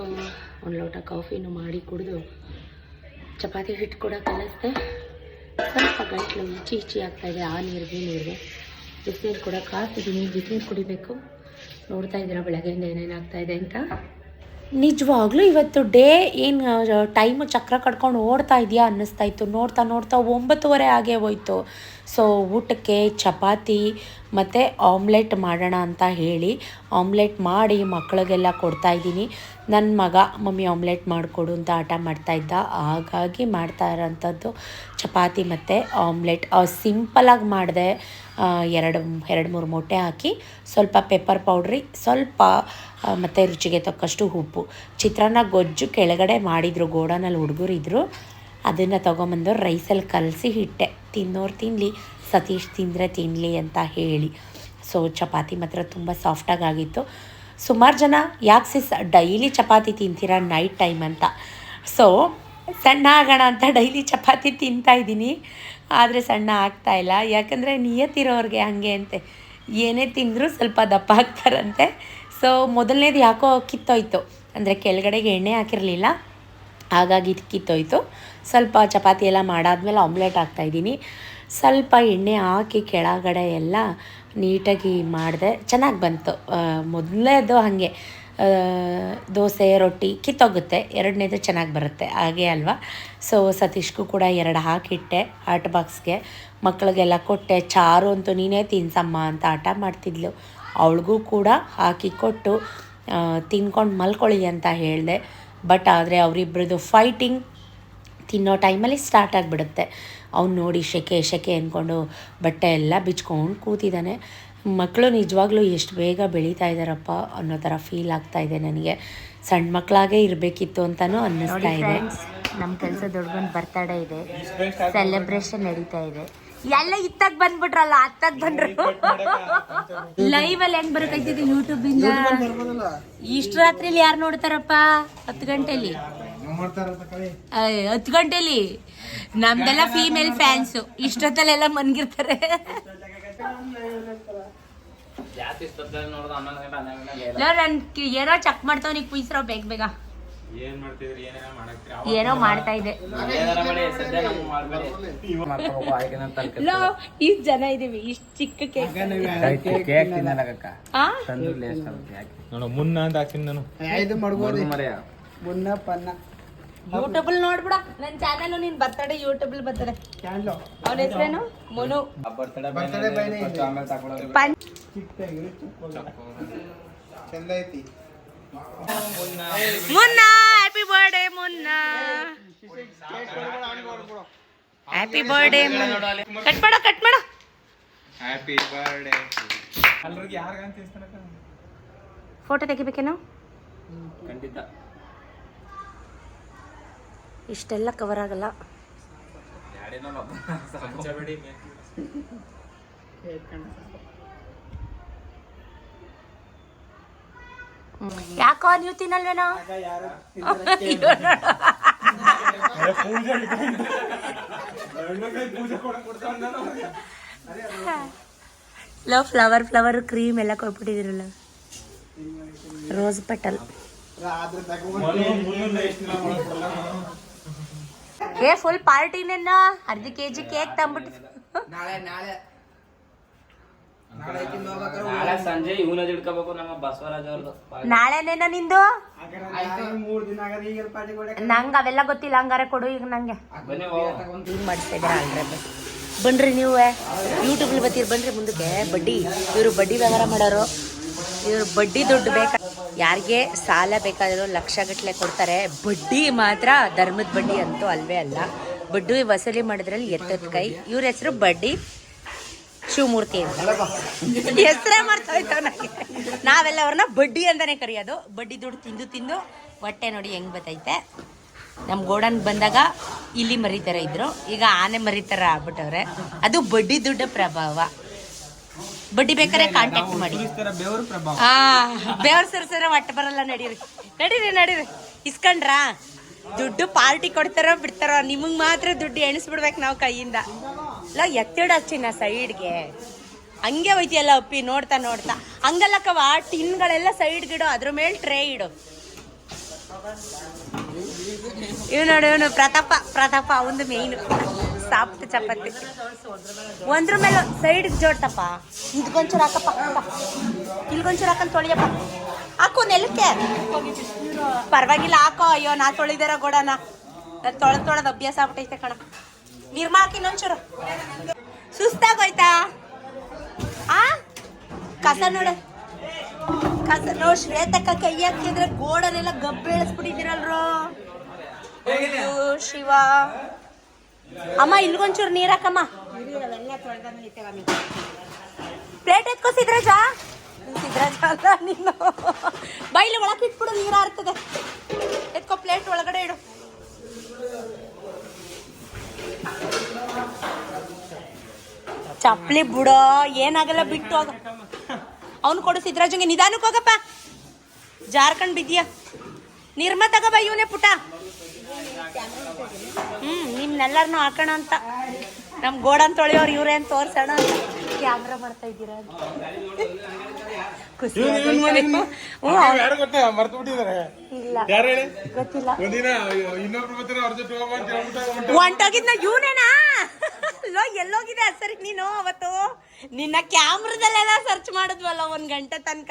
ಒಂದು ಲೋಟ ಕಾಫಿನೂ ಮಾಡಿ ಕುಡಿದು, ಚಪಾತಿ ಹಿಟ್ಟು ಕೂಡ ಕಲಿಸ್ದೆ. ಸ್ವಲ್ಪ ಗಂಟ್ಲು ಇಚ್ಚಿ ಇಚ್ಚಿ ಆಗ್ತಾಯಿದೆ ಆ ನೀರಿಗೆ ನೀರಿಗೆ ಬಿಸಿನೀರು ಕೂಡ ಕಾಸಿದ್ದೀನಿ ಬಿಸಿನೀರು ಕುಡಿಬೇಕು. ನೋಡ್ತಾ ಇದ್ದೀರಾ, ಬೆಳಗ್ಗೆಯಿಂದ ಏನೇನಾಗ್ತಾ ಇದೆ ಅಂತ? ನಿಜವಾಗ್ಲೂ ಇವತ್ತು ಡೇ ಏನು ಟೈಮು ಚಕ್ರ ಕಟ್ಕೊಂಡು ಓಡ್ತಾ ಇದೆಯಾ ಅನ್ನಿಸ್ತಾ ಇತ್ತು. ನೋಡ್ತಾ ನೋಡ್ತಾ ಒಂಬತ್ತುವರೆ ಆಗೇ ಹೋಯ್ತು. ಸೊ ಊಟಕ್ಕೆ ಚಪಾತಿ ಮತ್ತು ಆಮ್ಲೆಟ್ ಮಾಡೋಣ ಅಂತ ಹೇಳಿ ಆಮ್ಲೆಟ್ ಮಾಡಿ ಮಕ್ಕಳಿಗೆಲ್ಲ ಕೊಡ್ತಾ ಇದ್ದೀನಿ. ನನ್ನ ಮಗ ಮಮ್ಮಿ ಆಮ್ಲೆಟ್ ಮಾಡಿಕೊಡು ಅಂತ ಆಟ ಮಾಡ್ತಾಯಿದ್ದ ಹಾಗಾಗಿ ಮಾಡ್ತಾ ಇರೋಂಥದ್ದು ಚಪಾತಿ ಮತ್ತು ಆಮ್ಲೆಟ್ ಸಿಂಪಲಾಗಿ ಮಾಡಿದೆ ಎರಡು ಎರಡು, ಮೂರು ಮೊಟ್ಟೆ ಹಾಕಿ ಸ್ವಲ್ಪ ಪೆಪ್ಪರ್ ಪೌಡ್ರಿ ಸ್ವಲ್ಪ ಮತ್ತು ರುಚಿಗೆ ತಕ್ಕಷ್ಟು ಉಪ್ಪು. ಚಿತ್ರಾನ್ನ ಗೊಜ್ಜು ಕೆಳಗಡೆ ಮಾಡಿದರು, ಗೋಡನಲ್ಲಿ ಹುಡುಗರು ಇದ್ದರು ಅದನ್ನು ತೊಗೊಂಬಂದು ರೈಸಲ್ಲಿ ಕಲಸಿ ಇಟ್ಟೆ ತಿನ್ನೋರು ತಿನ್ನಲಿ ಸತೀಶ್ ತಿಂದರೆ ತಿನ್ನಲಿ ಅಂತ ಹೇಳಿ. ಸೊ ಚಪಾತಿ ಮಾತ್ರ ತುಂಬ ಸಾಫ್ಟಾಗಿ ಆಗಿತ್ತು. ಸುಮಾರು ಜನ, ಯಾಕೆ ಸಿಸ್ ಡೈಲಿ ಚಪಾತಿ ತಿಂತೀರಾ ನೈಟ್ ಟೈಮ್ ಅಂತ. ಸೊ ಸಣ್ಣ ಆಗೋಣ ಅಂತ ಡೈಲಿ ಚಪಾತಿ ತಿಂತಾ ಇದ್ದೀನಿ. ಆದರೆ ಸಣ್ಣ ಆಗ್ತಾ ಇಲ್ಲ. ಯಾಕಂದರೆ ನಿಯತ್ತಿರೋರಿಗೆ ಹಾಗೆ ಅಂತೆ. ಏನೇ ತಿಂದರೂ ಸ್ವಲ್ಪ ದಪ್ಪ ಆಗ್ತಾರಂತೆ. ಸೊ ಮೊದಲನೇದು ಯಾಕೋ ಕಿತ್ತೋಯ್ತು? ಅಂದರೆ ಕೆಳಗಡೆಗೆ ಎಣ್ಣೆ ಹಾಕಿರಲಿಲ್ಲ. ಹಾಗಾಗಿ ಕಿತ್ತೋಯ್ತು. ಸ್ವಲ್ಪ ಚಪಾತಿ ಎಲ್ಲ ಮಾಡಾದ್ಮೇಲೆ ಆಮ್ಲೆಟ್ ಹಾಕ್ತಾಯಿದ್ದೀನಿ ಸ್ವಲ್ಪ ಎಣ್ಣೆ ಹಾಕಿ ಕೆಳಗಡೆ ಎಲ್ಲ ನೀಟಾಗಿ ಮಾಡಿದೆ. ಚೆನ್ನಾಗಿ ಬಂತು. ಮೊದಲನೇದು ಹಾಗೆ. ದೋಸೆ, ರೊಟ್ಟಿ ಕಿತ್ತೋಗುತ್ತೆ. ಎರಡನೇದು ಚೆನ್ನಾಗಿ ಬರುತ್ತೆ. ಹಾಗೆ ಅಲ್ವಾ? ಸೊ ಸತೀಶ್ಗೂ ಕೂಡ ಎರಡು ಹಾಕಿಟ್ಟೆ ಆಟ್ ಬಾಕ್ಸ್ಗೆ ಮಕ್ಕಳಿಗೆಲ್ಲ ಕೊಟ್ಟೆ. ಚಾರು ಅಂತೂ ನೀನೇ ತಿನ್ಸಮ್ಮ ಅಂತ ಆಟ ಮಾಡ್ತಿದ್ಲು. ಅವಳಿಗೂ ಕೂಡ ಹಾಕಿ ಕೊಟ್ಟು ತಿನ್ಕೊಂಡು ಮಲ್ಕೊಳ್ಳಿ ಅಂತ ಹೇಳಿದೆ. ಬಟ್ ಆದರೆ ಅವರಿಬ್ರದ್ದು ಫೈಟಿಂಗ್ ತಿನ್ನೋ ಟೈಮಲ್ಲಿ ಸ್ಟಾರ್ಟ್ ಆಗಿಬಿಡುತ್ತೆ. ಅವ್ನು ನೋಡಿ ಶೆಕೆ ಶೆಕೆ ಅಂದ್ಕೊಂಡು ಬಟ್ಟೆ ಎಲ್ಲ ಬಿಚ್ಕೊಂಡು ಕೂತಿದ್ದಾನೆ ಮಕ್ಕಳು ನಿಜವಾಗ್ಲೂ ಎಷ್ಟು ಬೇಗ ಬೆಳೀತಾ ಇದ್ದಾರಪ್ಪ ಅನ್ನೋ ಥರ ಫೀಲ್ ಆಗ್ತಾ ಇದೆ ನನಗೆ. ಸಣ್ಣ ಮಕ್ಕಳಾಗೇ ಇರಬೇಕಿತ್ತು ಅಂತಲೂ ಅನ್ನಿಸ್ತಾ ಇದೆ. ನಮ್ಮ ಕೆಲಸ ದೊಡ್ಡ ಬರ್ತಡೇ ಇದೆ. ಸೆಲೆಬ್ರೇಷನ್ ನಡೀತಾ ಇದೆ. ಎಲ್ಲ ಇತ್ತಾಗ ಬಂದ್ಬಿಟ್ರಲ್ಲ ಅತ್ತಾಗ ಬಂದ್ರು. ಲೈವ್ ಅಲ್ಲಿ ಹೆಂಗ್ ಬರಕೈತಿದೆ ಯೂಟ್ಯೂಬ್ ಇಂದ ಇಷ್ಟ ರಾತ್ರಿಲಿ ಯಾರು ನೋಡ್ತಾರಪ್ಪ? ಹತ್ತು ಗಂಟೆಲಿ. ಅಯ್ಯ, ಹತ್ತು ಗಂಟೆಲಿ. ನಮ್ದೆಲ್ಲ ಫೀಮೇಲ್ ಫ್ಯಾನ್ಸ್ ಇಷ್ಟೊತ್ತಲ್ಲೆಲ್ಲ ಮನ್ಗಿರ್ತಾರೆ. ನನ್ ಏನೋ ಚೆಕ್ ಮಾಡ್ತಾವ್ ನೀ ಕುಯ್ಸ್ರೋ ಬೇಗ ಬೇಗ. ಏನ್ ಮಾಡ್ತಿದ್ರಿ? ಏನೇನೋ ಮಾಡಕ್ತಿರಿ? ಏನೋ ಮಾಡ್ತಾ ಇದೆ. ಇಷ್ಟ ಜನ ಇದೀವಿ ಇಷ್ಟ ಚಿಕ್ಕ ಕೇಕ್ ಕೇಕ್ ತಿನ್ನಲಕ್ಕ ಲೇಸ್ ನೋಡು ಮುನ್ನ ಅಂತ ಹಾಕ್ತೀನಿ ನಾನು. ಮುನ್ನ ಮರೆಯ ಯೂಟ್ಯೂಬ್ ನೋಡ್ಬಿಡ ನನ್ ಚಾನೆಲ್ ನಿನ್ ಬರ್ತಡೆ ಯೂಟ್ಯೂಬ್ ಬರ್ತಡೆ ಅವನ ಹೆಸರೇನು? ಮುನು. ಬರ್ತಡೆ ತಗೊಳ್ಳೋದು ಪನ್ ಮುನ್ನ ಹ್ಯಾಪಿ ಬರ್ಡೇ ಮುನ್ನ. ಹ್ಯಾಪಿ ಬರ್ಡೇ ಕಟ್ ಮಾಡೋ ಕಟ್ ಮಾಡೋ. ಹ್ಯಾಪಿ ಬರ್ಡೇ ಅಲ್ರಿಗೆ ಯಾರಿಗಂತ ಫೋಟೋ ತೆಗಿಬೇಕೇನು ಖಂಡಿತ. ಇಷ್ಟೆಲ್ಲ ಕವರ್ ಆಗಲ್ಲ. ಹಂಚಬೇಡಿ ಯಾಕೋ ನೀವು ತಿನ್ನಲ್ವೇನೋ? ಲವ್ ಫ್ಲವರ್ ಫ್ಲವರ್ ಕ್ರೀಮ್ ಎಲ್ಲ ಕೊಟ್ಬಿಟ್ಟಿದಿರಲ್ಲ ರೋಸ್ ಪೆಟಲ್ ಏ ಫುಲ್ ಪಾರ್ಟಿನೇನ ಅರ್ಧ ಕೆ ಜಿ ಕೇಕ್ ತಂದ್ಬಿಟ್ಟು ನಾಳೆ ನಾಳೆ. ನಾಳೆ ಸಂಜೆ ಇವನ ಹಿಡ್ಕೋಬೇಕು ನಮ್ಮ ಬಸವರಾಜ್ ಅವ್ರದ್ದು ನಾಳೆನೇನ ನಿಂದು? ನಂಗೆ ಅವೆಲ್ಲ ಗೊತ್ತಿಲ್ಲ ಹಂಗಾರೆ ಕೊಡು ಈಗ ನಂಗೆ. ಮಾಡಿಸ್ತಾ ಇದಾರೆ ಆಲ್ರೆಡಿ ಬನ್ರಿ ನೀವು ಯೂಟ್ಯೂಬ್ ಬರ್ತೀರಿ ಬನ್ರಿ ಮುಂದಕ್ಕೆ. ಬಡ್ಡಿ. ಇವರು ಬಡ್ಡಿ ವ್ಯವಹಾರ ಮಾಡೋರು. ಇವರು ಬಡ್ಡಿ ದುಡ್ಡು ಬೇಕಾ ಯಾರಿಗೆ ಸಾಲ ಬೇಕಾದರೂ ಲಕ್ಷಗಟ್ಟಲೆ ಕೊಡ್ತಾರೆ. ಬಡ್ಡಿ ಮಾತ್ರ ಧರ್ಮದ ಬಡ್ಡಿ ಅಂತೂ ಅಲ್ವೇ ಅಲ್ಲ. ಬಡ್ಡಿ ವಸೂಲಿ ಮಾಡಿದ್ರಲ್ಲಿ ಎತ್ತದ ಕೈ. ಇವ್ರ ಹೆಸರು ಬಡ್ಡಿ. ಶಿವಮೂರ್ತಿ ಅಂತ. ಹೆಸರೇ ಮಾಡ್ತಾ ನನಗೆ ನಾವೆಲ್ಲ ಅವ್ರನ್ನ ಬಡ್ಡಿ ಅಂತಾನೆ ಕರೆಯೋದು. ಬಡ್ಡಿ ದುಡ್ಡು ತಿಂದು ತಿಂದು ಹೊಟ್ಟೆ ನೋಡಿ ಹೆಂಗ್ ಬತೈತೆ ನಮ್ಮ ಗೋಡನ್ ಬಂದಾಗ ಇಲ್ಲಿ ಮರಿತಾರೆ ಇದ್ರು. ಈಗ ಆನೆ ಮರಿತಾರ ಆಗ್ಬಿಟ್ಟವ್ರೆ. ಅದು ಬಡ್ಡಿ ದುಡ್ಡ ಪ್ರಭಾವ. ಬಡ್ಡಿ ಬೇಕಾದ್ರೆ ಕಾಂಟ್ಯಾಕ್ಟ್ ಮಾಡಿ. ಹಾ ಬೇವ್ರ ಸರಸರ ಹೊಟ್ಟೆ ಬರಲ್ಲ ನಡೀರಿ. ನಡೀರಿ ನಡೀರಿ. ಇಸ್ಕೊಂಡ್ರಾ? ದುಡ್ಡು ಪಾರ್ಟಿ ಕೊಡ್ತಾರೋ ಬಿಡ್ತಾರೋ ನಿಮಗೆ ಮಾತ್ರ ದುಡ್ಡು ಎಣಿಸ್ಬಿಡ್ಬೇಕು ನಾವು ಕೈಯಿಂದ. ಎತ್ತಿಡ ಚಿನ್ನ ಸೈಡ್ಗೆ. ಹಂಗೆ ಹೋಯ್ತಿಯಲ್ಲ ಅಪ್ಪಿ ನೋಡ್ತಾ ನೋಡ್ತಾ. ಹಂಗಲ್ಲಕ್ಕವ ಟಿನ್ಗಳೆಲ್ಲ ಸೈಡ್ಗಿಡು ಅದ್ರ ಮೇಲೆ ಟ್ರೇ ಇಡು. ಇವ್ ನೋಡು, ಇವನು ಪ್ರತಾಪ ಪ್ರತಾಪ ಒಂದು ಮೇಯ್ನು ಸಾಫ್ಟ್ ಚಪಾತಿ. ಒಂದ್ರ ಮೇಲೆ ಸೈಡ್ ಜೋಡ್ತಪ್ಪ. ಇದ್ಕೊಂಚೂರು ಹಾಕಪ್ಪ. ಇಲ್ಗೊಂಚೂರು ಹಾಕಂತ ತೊಳಿಯಪ್ಪ. ಹಾಕು ನೆಲಕ್ಕೆ. ಪರವಾಗಿಲ್ಲ, ಹಾಕೋ. ಅಯ್ಯೋ, ನಾ ತೊಳಿದಾರ ಗೋಡನ. ತೊಳೆದು ತೊಳೆದ್ ಅಭ್ಯಾಸ ಆಗ್ಬಿಟ್ಟೈತೆ ಕಣ. ನಿರ್ಮಾ ಹಾಕಿ ಇನ್ನೊಂಚೂರು ಸುಸ್ತಾಗೋಯ್ತಾ ಆ? ಕಸ ನೋಡು. ಕಸ ನೋಡ್ ಶ್ವೇತಕ್ಕ ಕೈ ಹಾಕಿದ್ರೆ ಗೋಡನೆಲ್ಲ ಗಬ್ಬೆ ಇಳಿಸ್ಬಿಟ್ಟಿದ್ದೀರಲ್ರೋ ಅಯ್ಯೋ ಶಿವ. ಅಮ್ಮ ಇಲ್ಗೊಂಚೂರು ನೀರಾಕಮ್ಮ. ಪ್ಲೇಟ್ ಎತ್ಕೋ ಸಿದ್ರಾಜ. ಸಿದ್ರಾಜ ಅಲ್ಲ ನೀನು. ಬೈಲಿ ಒಳಗೆ ಇಟ್ಬಿಡು ನೀರು ಹಾರ್ತದೆ ಎತ್ಕೋ ಪ್ಲೇಟ್ ಒಳಗಡೆ ಇಡು. ಚಪ್ಲಿ ಬುಡ ಏನಾಗಲ್ಲ ಬಿಟ್ಟು ಹೋಗ. ಅವನು ಕೊಡು ಸಿದ್ರಾಜಂಗೆ ನಿಧಾನಕ್ಕೆ ಹೋಗಪ್ಪ. ಜಾರ್ಖಂಡ್ ಬಿದ್ದೀಯ? ನಿರ್ಮ ತಗೋಬ ಇವನೇ ಪುಟ. ಹ್ಮ್ ನಿಮ್ನೆಲ್ಲಾರನು ಹಾಕೋಣ ಅಂತ. ನಮ್ ಗೋಡನ್ ತೊಳೆಯೋರು ಇವ್ರೆ ಅಂತ ತೋರ್ಸೋಣ ಕ್ಯಾಮ್ರಾ ಮಾಡ್ತಾ ಇದ್ದೀರಾ ಖುಷಿ ಇಲ್ಲ. ಗೊತ್ತಿಲ್ಲ. ಒಂದಿನ ಇನ್ನೊಬ್ರು ಬರ್ತಾರೆ ಅವ್ರ ಜೊತೆ ಹೋಗ್ಬಾ ಅಂತ ಹೇಳ್ಬಿಟ್ಟು ಹೊಂಟೋಗಿದ್ನ ಇವನೇನಾ? ಲೋ ಎಲ್ಲೋಗಿದೆ ಸರಿ ನೀನು ಅವತ್ತು? ನಿನ್ನ ಕ್ಯಾಮ್ರದಲ್ಲೆಲ್ಲ ಸರ್ಚ್ ಮಾಡಿದ್ವಲ್ಲ ಒಂದ್ ಗಂಟೆ ತನಕ.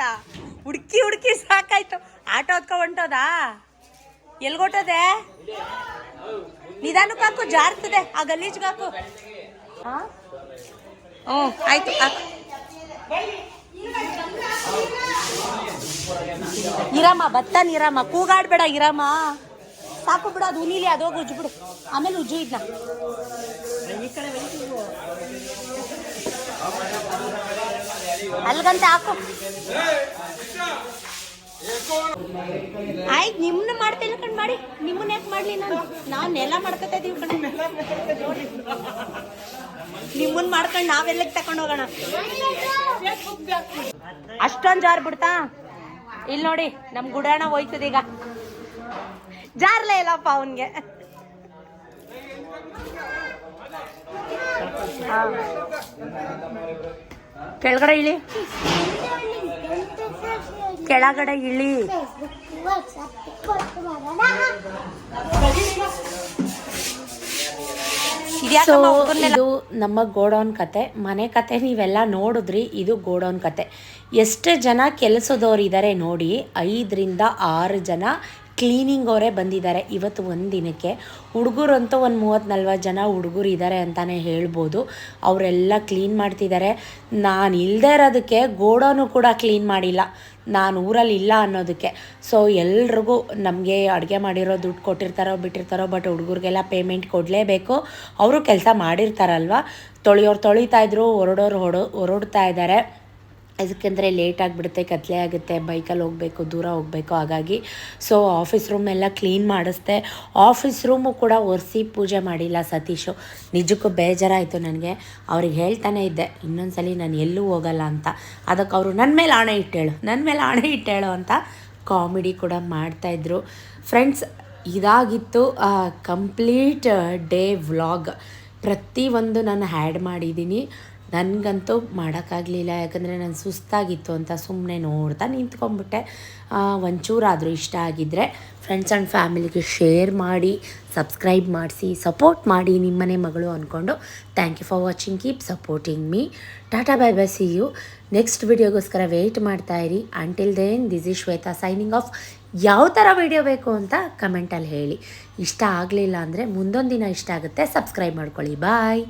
ಹುಡ್ಕಿ ಹುಡ್ಕಿ ಸಾಕಾಯ್ತು. ಆಟೋ ಹೊತ್ಕೊ ಹೊಂಟೋದಾ? ಎಲ್ಗೊಟ್ಟೋದೆ ನಿಧಾನಕ್ಕೆ ಹಾಕು, ಜಾರ್ತದೆ. ಆ ಗಲೀಜ್ಗೆ ಹಾಕು. ಹಾ? ಹ್ಞೂ, ಆಯ್ತು, ಹಾಕು. ಇರಮ್ಮ ಭತ್ತ ನೀರಮ್ಮ. ಕೂಗಾಡ್ಬೇಡ, ಇರಮ್ಮ. ಸಾಕು ಬಿಡು, ಅದು ಉನಿಲಿ ಅದೋಗಿ ಉಜ್ಜು ಬಿಡು. ಆಮೇಲೆ ಉಜ್ಜು ಇದನ್ನ ಅಲ್ಗಂತ ಹಾಕು. ಆಯ್ತು, ನಿಮ್ನ ಮಾಡ್ತಿಲ್ಲ ಕಣ್ ಮಾಡಿ. ನಿಮ್ಮನ್ನ ಯಾಕೆ ಮಾಡ್ಲಿ ನಾನು? ನಾವು ನೆಲ ಮಾಡ್ಕೊತಾ ಇದೀವಿ ಕಣ. ನಿಮ್ಮನ್ನ ಮಾಡ್ಕೊಂಡು ನಾವೆಲ್ಲ ತಕೊಂಡು ಹೋಗೋಣ. ಅಷ್ಟೊಂದು ಜಾರ್ ಬಿಡ್ತಾ? ಇಲ್ಲಿ ನೋಡಿ, ನಮ್ ಗುಡಾಣ ಹೋಯ್ತದೀಗ ಜಾರ್ಲೇ ಇಲ್ಲಪ್ಪ ಅವನ್ಗೆ. ಕೆಳಗಡೆ ಇಳಿ. ಕೆಳಗಡೆ ಇಳಿ. ಸೊ ಇದು ನಮ್ಮ ಗೋಡೌನ್ ಕತೆ. ಮನೆ ಕತೆ ನೀವೆಲ್ಲ ನೋಡಿದ್ರಿ ಇದು ಗೋಡೌನ್ ಕತೆ. ಎಷ್ಟು ಜನ ಕೆಲಸದವ್ರು ಇದ್ದಾರೆ ನೋಡಿ ಐದರಿಂದ ಆರು ಜನ ಕ್ಲೀನಿಂಗ್ ಅವರೇ ಬಂದಿದ್ದಾರೆ. ಇವತ್ತು ಒಂದು ದಿನಕ್ಕೆ ಹುಡುಗರಂತೂ ಒಂದು ಮೂವತ್ತು ನಲ್ವತ್ತು ಜನ ಹುಡುಗರು ಇದ್ದಾರೆ ಅಂತಲೇ ಹೇಳ್ಬೋದು. ಅವರೆಲ್ಲ ಕ್ಲೀನ್ ಮಾಡ್ತಿದ್ದಾರೆ. ನಾನು ಇಲ್ಲದೆ ಇರೋದಕ್ಕೆ ಗೋಡೋನು ಕೂಡ ಕ್ಲೀನ್ ಮಾಡಿಲ್ಲ. ನಾನು ಊರಲ್ಲಿ ಇಲ್ಲ ಅನ್ನೋದಕ್ಕೆ. ಸೊ ಎಲ್ರಿಗೂ ನಮಗೆ ಅಡುಗೆ ಮಾಡಿರೋ ದುಡ್ಡು ಕೊಟ್ಟಿರ್ತಾರೋ ಬಿಟ್ಟಿರ್ತಾರೋ ಬಟ್ ಹುಡುಗರಿಗೆಲ್ಲ ಪೇಮೆಂಟ್ ಕೊಡಲೇಬೇಕು. ಅವರು ಕೆಲಸ ಮಾಡಿರ್ತಾರಲ್ವ? ತೊಳೆಯೋರು ತೊಳಿತಾ ಇದ್ರು, ಹೊರಡೋರು ಹೊಡೋ, ಹೊರಡ್ತಾ ಇದ್ದಾರೆ. ಅದಕ್ಕೆಂದರೆ ಲೇಟ್ ಆಗಿಬಿಡುತ್ತೆ, ಕತ್ಲೆ ಆಗುತ್ತೆ ಬೈಕಲ್ಲಿ ಹೋಗಬೇಕು, ದೂರ ಹೋಗಬೇಕು. ಹಾಗಾಗಿ ಸೊ ಆಫೀಸ್ ರೂಮ್ ಎಲ್ಲ ಕ್ಲೀನ್ ಮಾಡಿಸ್ದೆ. ಆಫೀಸ್ ರೂಮು ಕೂಡ ಒರೆಸಿ ಪೂಜೆ ಮಾಡಿಲ್ಲ ಸತೀಶು. ನಿಜಕ್ಕೂ ಬೇಜಾರಾಯಿತು ನನಗೆ. ಅವ್ರಿಗೆ ಹೇಳ್ತಾನೆ ಇದ್ದೆ, ಇನ್ನೊಂದ್ಸಲಿ ನಾನು ಎಲ್ಲೂ ಹೋಗಲ್ಲ ಅಂತ. ಅದಕ್ಕೆ ಅವರು ನನ್ನ ಮೇಲೆ ಆಣೆ ಇಟ್ಟೇಳು ನನ್ನ ಮೇಲೆ ಆಣೆ ಇಟ್ಟೇಳು ಅಂತ ಕಾಮಿಡಿ ಕೂಡ ಮಾಡ್ತಾಯಿದ್ರು ಫ್ರೆಂಡ್ಸ್ ಇದಾಗಿತ್ತು ಕಂಪ್ಲೀಟ್ ಡೇ ವ್ಲಾಗ್ ಪ್ರತಿಯೊಂದು ನಾನು ಹ್ಯಾಡ್ ಮಾಡಿದ್ದೀನಿ. ನನಗಂತೂ ಮಾಡೋಕ್ಕಾಗಲಿಲ್ಲ, ಯಾಕಂದರೆ ನಾನು ಸುಸ್ತಾಗಿತ್ತು ಅಂತ ಸುಮ್ಮನೆ ನೋಡ್ತಾ ನಿಂತ್ಕೊಂಡ್ಬಿಟ್ಟೆ. ಒಂಚೂರಾದರೂ ಇಷ್ಟ ಆಗಿದ್ದರೆ ಫ್ರೆಂಡ್ಸ್ ಆ್ಯಂಡ್ ಫ್ಯಾಮಿಲಿಗೆ ಶೇರ್ ಮಾಡಿ ಸಬ್ಸ್ಕ್ರೈಬ್ ಮಾಡಿಸಿ ಸಪೋರ್ಟ್ ಮಾಡಿ ನಿಮ್ಮನೆ ಮಗಳು ಅಂದ್ಕೊಂಡು thank you for watching keep supporting me tata bye bye see you next ವಿಡಿಯೋಗೋಸ್ಕರ wait ಮಾಡ್ತಾ ಇರಿ. Until then this is Shweta signing off ಯಾವ ಥರ ವಿಡಿಯೋ ಬೇಕು ಅಂತ ಕಮೆಂಟಲ್ಲಿ ಹೇಳಿ. ಇಷ್ಟ ಆಗಲಿಲ್ಲ ಅಂದರೆ ಮುಂದೊಂದು ದಿನ ಇಷ್ಟ ಆಗುತ್ತೆ. ಸಬ್ಸ್ಕ್ರೈಬ್ ಮಾಡ್ಕೊಳ್ಳಿ. ಬಾಯ್